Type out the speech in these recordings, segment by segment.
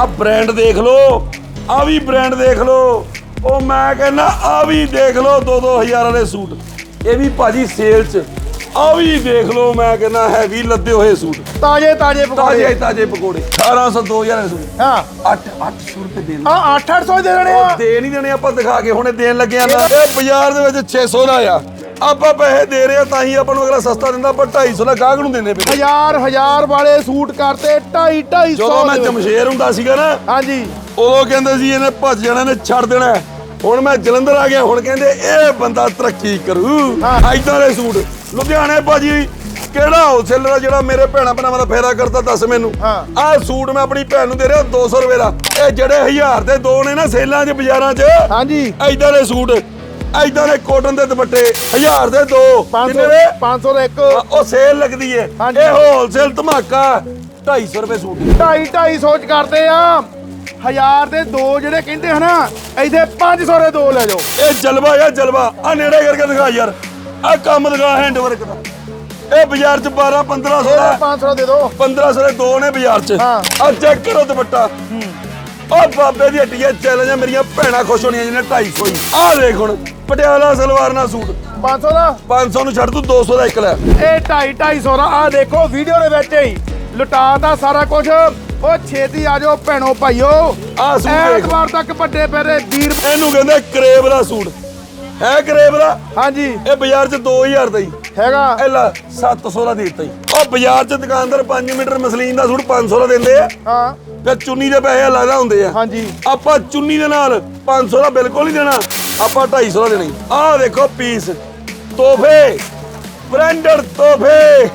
ਆ ਬ੍ਰਾਂਡ ਦੇਖ ਲਓ। ਆ ਵੀ ਬ੍ਰਾਂਡ ਦੇਖ ਲਓ। ਉਹ ਮੈਂ ਕਹਿੰਦਾ ਆ ਵੀ ਦੇਖ ਲਓ 2-2000 ਵਾਲੇ ਸੂਟ। ਇਹ ਵੀ ਭਾਜੀ ਸੇਲ 'ਚ। ਆ ਵੀ ਦੇਖ ਲਓ ਮੈਂ ਕਹਿੰਦਾ ਹੈਵੀ ਲੱਦੇ ਹੋਏ ਸੂਟ। ਤਾਜੇ ਤਾਜੇ ਤਾਜੇ ਪਕੌੜੇ। ਤਾਜੇ ਪਕੌੜੇ 1800 2000 ਵਾਲੇ ਸੂਟ। ਹਾਂ। 8 800 ਰੁਪਏ ਦੇਣ। ਆ 8-800 ਦੇ ਦੇਣੇ ਆ। ਦੇ ਨਹੀਂ ਦੇਣੇ ਆਪਾਂ ਦਿਖਾ ਕੇ ਹੁਣੇ ਦੇਣ ਲੱਗੇ ਆ ਨਾ। ਇਹ ਬਾਜ਼ਾਰ ਦੇ ਵਿੱਚ 600 ਦਾ ਆ। ਆਪਾਂ ਪੈਸੇ ਦੇ ਰਹੇ ਆ ਤਾਂ ਹੀ ਆਪਾਂ ਨੂੰ ਅਗਲਾ ਸਸਤਾ ਦਿੰਦਾ ਪਰ 250 ਦਾ ਗਾਹਕ ਨੂੰ ਦਿੰਦੇ ਪਏ ਹਜ਼ਾਰ ਹਜ਼ਾਰ ਵਾਲੇ ਸੂਟ ਕਰਤੇ 2.5 250 ਜਦੋਂ ਮੈਂ ਜਮਸ਼ੇਰ ਹੁੰਦਾ ਸੀਗਾ ਨਾ ਹਾਂਜੀ। ਉਦੋਂ ਕਹਿੰਦੇ ਸੀ ਇਹਨੇ ਭੱਜ ਜਾਣਾ ਨੇ ਛੱਡ ਦੇਣਾ। ਹੁਣ ਮੈਂ ਜਲੰਧਰ ਆ ਗਿਆ ਹੁਣ ਕਹਿੰਦੇ ਇਹ ਬੰਦਾ ਤਰੱਕੀ ਕਰੂ। ਐਦਾਂ ਦੇ ਸੂਟ। ਲੁਧਿਆਣੇ ਭਾਜੀ ਕਿਹੜਾ ਹੋਲਸੇਲਰ ਆ ਜਿਹੜਾ ਮੇਰੇ ਭੈਣਾ ਭਰਾਵਾਂ ਦਾ ਫਾਇਦਾ ਕਰਦਾ ਦੱਸ ਮੈਨੂੰ। ਆਹ ਸੂਟ ਮੈਂ ਆਪਣੀ ਭੈਣ ਨੂੰ ਦੇ ਰਿਹਾ 200 ਰੁਪਏ ਦਾ। ਇਹ ਜਿਹੜੇ ਹਜ਼ਾਰ ਦੇ ਦੋ ਨੇ ਨਾ ਸੇਲਾਂ 'ਚ ਬਾਜ਼ਾਰਾਂ 'ਚ ਹਾਂਜੀ। ਐਦਾਂ ਦੇ ਸੂਟ। ਐਦਾਂ ਦੇ ਕੋਟਨ ਦੇ ਦੁਪੱਟੇ ਹਜ਼ਾਰ ਦੇ ਦੋ। 500 ਕਿੰਨੇ ਦੇ? 500 ਦਾ ਇੱਕ। ਉਹ ਸੇਲ ਲੱਗਦੀ ਏ। ਇਹ ਹੋਲਸੇਲ ਧਮਾਕਾ 250 ਰੁਪਏ ਸੂਟ। 2.5 250 ਚ ਕਰਦੇ ਆ। ਹਜ਼ਾਰ ਦੇ ਦੋ ਜਿਹੜੇ ਕਹਿੰਦੇ ਹਨਾ ਇੱਥੇ 500 ਦੇ ਦੋ ਲੈ ਜਾਓ। ਇਹ ਜਲਵਾ ਆ ਜਲਵਾ। ਆ ਨੇੜੇ ਕਰਕੇ ਦਿਖਾ ਯਾਰ। ਆ ਕੰਮ ਦਿਖਾ ਹੈਂਡ ਵਰਕ ਦਾ। ਇਹ ਬਾਜ਼ਾਰ ਚ 12 1500 ਦਾ। ਇਹ 500 ਦੇ ਦੋ। 1500 ਦੇ ਦੋ ਨੇ ਬਾਜ਼ਾਰ ਚ। ਆ ਚੈੱਕ ਕਰੋ ਦੁਪੱਟਾ। ਉਹ ਬਾਬੇ ਦੀ ਹੱਟੀਆਂ ਚੈਲੰਜ ਮੇਰੀਆਂ ਭੈਣਾਂ ਖੁਸ਼ ਹੋਣੀਆਂ ਜਿਹਨੇ 250 ਹੀ। ਆ ਦੇਖ ਹੁਣ ਪਟਿਆਲਾ ਸਲਵਾਰ ਨਾਲ ਸੂਟ। 500 ਦਾ? 500 ਨੂੰ ਛੱਡ ਤੂੰ 200 ਦਾ ਇੱਕ ਲੈ। ਇਹ 2.5 250 ਦਾ ਆ ਦੇਖੋ ਵੀਡੀਓ ਦੇ ਵਿੱਚ ਹੀ। ਲੁਟਾਤਾ ਸਾਰਾ ਕੁਝ ਉਹ ਛੇਤੀ ਆ ਜਾਓ ਭੈਣੋ ਭਾਈਓ। ਆਹ ਸੂਟ ਦੇਖ। ਐਤਵਾਰ ਤੱਕ ਵੱਡੇ ਪੈਰੇ ਵੀਰ ਇਹਨੂੰ ਕਹਿੰਦੇ ਕਰੇਬ ਦਾ ਸੂਟ। ਹੈ ਕਰੇਬ ਦਾ? ਹਾਂਜੀ। ਇਹ ਬਾਜ਼ਾਰ ਚ 2000 ਦਾ ਹੀ। ਹੈਗਾ। ਇਹ ਲੈ 700 ਦਾ ਦੇ ਦਿੱਤਾ ਹੀ। ਉਹ ਬਾਜ਼ਾਰ ਚ ਦੁਕਾਨਦਾਰ 5 ਮੀਟਰ ਮਸਲੀਨ ਦਾ ਸੂਟ 500 ਦਾ ਦਿੰਦੇ ਆ। ਹਾਂ। ਫਿਰ ਚੁੰਨੀ ਦੇ ਪੈਸੇ ਅਲੱਗ ਹੁੰਦੇ ਆ। ਹਾਂਜੀ। ਆਪਾਂ ਚੁੰਨੀ ਦੇ ਨਾਲ 500 ਦਾ ਬਿਲਕੁਲ ਨਹੀਂ ਦੇਣਾ ਆਪਾਂ 250 ਦਾ ਦੇਣਾ ਆਹ ਦੇਖੋ ਪੀਸ ਤੋਹਫੇ ਬ੍ਰਾਂਡਡ ਤੋਹਫੇ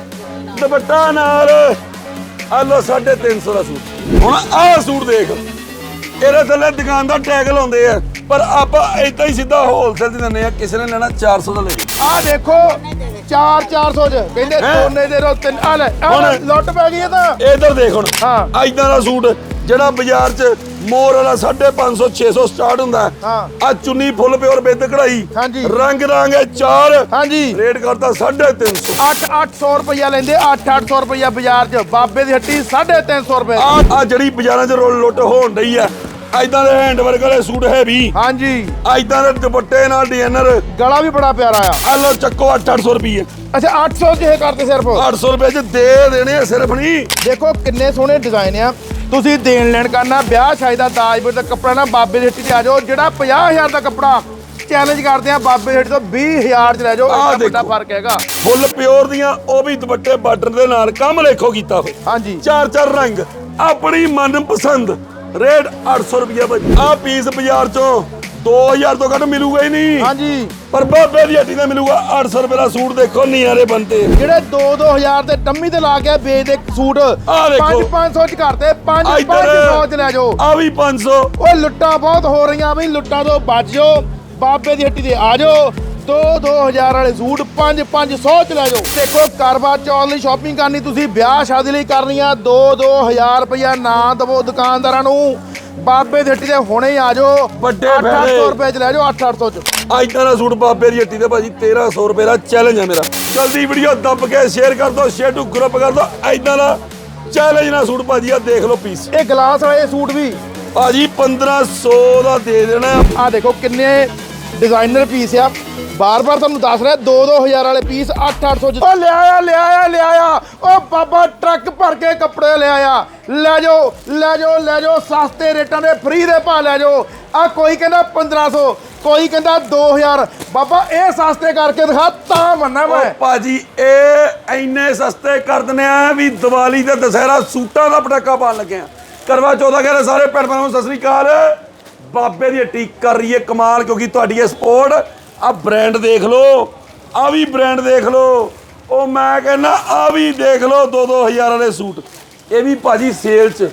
ਦੁਪੱਟਾ ਨਾਲ। ਆ ਲੋ 350 ਦਾ ਸੂਟ। ਹੁਣ ਆਹ ਸੂਟ ਦੇਖ ਇਹਦੇ ਥੱਲੇ ਦੁਕਾਨ ਦਾ ਟੈਗ ਲਾਉਂਦੇ ਆ ਪਰ ਆਪਾਂ ਇਦਾਂ ਹੀ ਸਿੱਧਾ ਹੋਲਸੇਲ ਤੇ ਦਿੰਦੇ ਆ ਕਿਸੇ ਨੇ ਲੈਣਾ 400 ਦਾ ਲੈ ਜਾਓ ਆ ਦੇਖੋ 4 400 ਚ। ਕਹਿੰਦੇ ਹੈਂ? ਦੋਨੇ ਦੇ ਰੋ ਤਿੰਨ ਆ ਲੈ ਆਹ ਲੈ, ਹੁਣ- ਲੁੱਟ ਪੈ ਗਈ ਇਹ ਤਾਂ। ਇਧਰ ਦੇਖ ਹੁਣ। ਹਾਂ। ਐਦਾਂ ਦਾ ਸੂਟ ਜਿਹੜਾ ਬਾਜ਼ਾਰ 'ਚ ਮੋਰ ਵਾਲਾ 550 600 ਸਟਾਰਟ ਹੁੰਦਾ। ਹਾਂ। ਆ ਚੁੰਨੀ ਫੁੱਲ ਪਿਓਰ ਬਿੱਦ ਕਢਾਈ। ਹਾਂਜੀ। ਰੰਗ ਰਾਂਗੇ ਚਾਰ। ਹਾਂਜੀ। ਰੇਟ ਕਰਤਾ 350 8 800 ਰੁਪਇਆ ਲੈਂਦੇ 8 800 ਰੁਪਇਆ ਬਾਜ਼ਾਰ 'ਚ। ਬਾਬੇ ਦੀ ਹੱਟੀ 350 ਰੁਪਏ। ਆ ਆ ਜਿਹੜੀ ਬਾਜ਼ਾਰਾਂ 'ਚ ਰੋਲ ਲੁੱਟ ਹੋਣ ਡਈ ਆ ਐਦਾਂ ਦੇ ਹੈਂਡ ਵਰਕ ਵਾਲੇ ਸੂਟ ਹੈ ਵੀ। ਹਾਂਜੀ। ਐਦਾਂ ਦੇ ਦੁਪੱਟੇ ਨਾਲ ਡਿਜ਼ਾਈਨਰ ਗਲਾ ਵੀ ਬੜਾ ਪਿਆਰਾ ਆ। ਆ ਲੋ ਚੱਕੋ 800 ਰੁਪਏ ਅੱਛਾ 800 ਚ ਇਹ ਕਰਦੇ ਸਿਰਫ? 800 ਰੁਪਏ 'ਚ ਦੇ ਦੇਣੇ ਆ ਸਿਰਫ ਨਹੀਂ ਦੇਖੋ ਕਿੰਨੇ ਸੋਹਣੇ ਡਿਜ਼ਾਈਨ ਆ। ਤੁਸੀਂ ਦੇਣ ਲੈਣ ਕਰਨਾ ਵਿਆਹ ਸ਼ਾਦੀ ਦਾ ਦਾਜਪੁਰ ਦਾ ਕੱਪੜਾ ਨਾ ਬਾਬੇ ਦੀ ਹੱਟੀ ਤੇ ਆ ਜਾਓ। ਜਿਹੜਾ 50000 ਦਾ ਕੱਪੜਾ ਚੈਲੰਜ ਕਰਦੇ ਆ ਬਾਬੇ ਹੱਟੀ ਤੋਂ 20000 ਚ ਲੈ ਜਾਓ। ਆਹ ਇੰਨਾ ਵੱਡਾ। ਫ਼ਰਕ ਹੈਗਾ। ਫੁੱਲ ਪਿਓਰ ਦੀਆਂ ਉਹ ਵੀ ਦੁਪੱਟੇ ਬਾਰਡਰ ਦੇ ਨਾਲ ਕੰਮ ਲੇਖੋ ਕੀਤਾ ਹੋਇਆ। ਹਾਂਜੀ। ਚਾਰ ਚਾਰ ਰੰਗ। ਆਪਣੀ ਮਨਪਸੰਦ। ਰੇਟ 800 ਰੁਪਏ ਭਾਈ ਆ ਪੀਸ ਬਾਜ਼ਾਰ ਚੋਂ 2000 ਤੋਂ ਘੱਟ ਮਿਲੂਗਾ ਹੀ ਨਹੀਂ। ਹਾਂਜੀ। ਪਰ ਬਾਬੇ ਦੀ ਹੱਟੀ ਦਾ ਮਿਲੂਗਾ 800 ਰੁਪਏ ਦਾ ਸੂਟ ਦੇਖੋ ਨਿਆਰੇ ਬੰਦੇ ਜਿਹੜੇ 2-2000 ਤੇ ਡੰਮੀ ਤੇ ਲਾ ਕੇ ਵੇਚਦੇ ਸੂਟ ਆਹ ਦੇਖੋ। 5-500 ਚ ਕਰਤੇ 5-500 ਚ ਲੈ ਜਾਓ। ਆ ਵੀ 500 ਓਏ ਲੁੱਟਾਂ ਬਹੁਤ ਹੋ ਰਹੀਆਂ ਬਈ ਲੁੱਟਾਂ ਤੋਂ ਬਚ ਜਾਓ। ਬਾਬੇ ਦੀ ਹੱਟੀ ਤੇ ਆ ਜਾਓ। 2-2000 ਵਾਲੇ ਸੂਟ 5-500 ਚ ਲੈ ਜਾਓ। ਦੇਖੋ ਕਰਵਾ ਚੌਥ ਲਈ ਸ਼ਾਪਿੰਗ ਕਰਨੀ ਤੁਸੀਂ ਵਿਆਹ ਸ਼ਾਦੀ ਲਈ ਕਰਨੀ ਆ 2-2000 ਰੁਪਇਆ ਨਾ ਦਵੋ ਦੁਕਾਨਦਾਰਾਂ ਨੂੰ। ਬਾਬੇ ਦੀ ਹੱਟੀ ਤੇ ਹੁਣੇ ਹੀ ਆ ਜਾਓ। ਵੱਡੇ 800 ਫਾਇਦੇ। ਰੁਪਏ ਚ ਲੈ ਜਾਓ 8-800 ਚ। ਅੱਜ ਦਾ ਸੂਟ ਬਾਬੇ ਦੀ ਹੱਟੀ ਤੇ ਭਾਜੀ 1300 ਰੁਪਏ ਦਾ ਚੈਲੰਜ ਹੈ ਮੇਰਾ। ਜਲਦੀ ਵੀਡੀਓ ਦੱਬ ਕੇ ਸ਼ੇਅਰ ਕਰ ਦਿਓ ਸ਼ੇਅਰ ਟੂ ਗਰੁੱਪ ਕਰ ਦਿਓ ਐਦਾਂ ਦਾ ਚੈਲੰਜ ਨਾਲ ਸੂਟ ਭਾਜੀ ਆ ਦੇਖ ਲਓ ਪੀਸ ਇਹ ਗਲਾਸ ਵਾਲੇ ਸੂਟ ਵੀ। ਭਾਜੀ 1500 ਦਾ ਦੇ ਦੇਣਾ। ਆ ਦੇਖੋ ਕਿੰਨੇ ਡਿਜ਼ਾਈਨਰ ਪੀਸ ਆ। ਬਾਰ-ਬਾਰ ਤੁਹਾਨੂੰ ਦੱਸ ਰਿਹਾ 2-2000 ਵਾਲੇ ਪੀਸ 8-800 ਚ ਓ ਲਿਆਇਆ ਲਿਆਇਆ ਲਿਆਇਆ ਓ ਬਾਬਾ ਟਰੱਕ ਭਰ ਕੇ ਕੱਪੜੇ ਲਿਆਇਆ ਲੈ ਜਾਓ ਲੈ ਜਾਓ ਲੈ ਜਾਓ ਸਸਤੇ ਰੇਟਾਂ ਦੇ ਫ੍ਰੀ ਦੇ ਭਾਅ ਲੈ ਜਾਓ। ਆ ਕੋਈ ਕਹਿੰਦਾ 1500 ਕੋਈ ਕਹਿੰਦਾ 2000 ਬਾਬਾ ਇਹ ਸਸਤੇ ਕਰਕੇ ਦਿਖਾ ਤਾਂ ਮੰਨਾ ਮੈਂ। ਭਾਜੀ ਇਹ ਇੰਨੇ ਸਸਤੇ ਕਰ ਦਿੰਦੇ ਆ ਵੀ ਦੀਵਾਲੀ ਤੇ ਦੁਸਹਿਰਾ ਸੂਟਾਂ ਦਾ ਪਟਾਕਾ ਪਾਣ ਲੱਗੇ ਆ। ਕਰਵਾ ਚੌਥਾ ਕਹਿੰਦੇ ਸਾਰੇ ਭੈਣ ਭਰਾਵਾਂ ਨੂੰ ਸਤਿ ਸ੍ਰੀ ਅਕਾਲ। ਬਾਬੇ ਦੀ ਹੱਟੀ ਕਰ ਰਹੀ ਹੈ ਕਮਾਲ ਕਿਉਂਕਿ ਤੁਹਾਡੀ ਇਹ ਸਪੋਰਟ ਆ ਬ੍ਰਾਂਡ ਦੇਖ ਲਓ ਆ ਵੀ ਬ੍ਰਾਂਡ ਦੇਖ ਲਓ। ਉਹ ਮੈਂ ਕਹਿੰਦਾ ਆ ਵੀ ਦੇਖ ਲਓ 2-2000 ਵਾਲੇ ਸੂਟ। ਇਹ ਵੀ ਭਾਜੀ ਸੇਲ 'ਚ।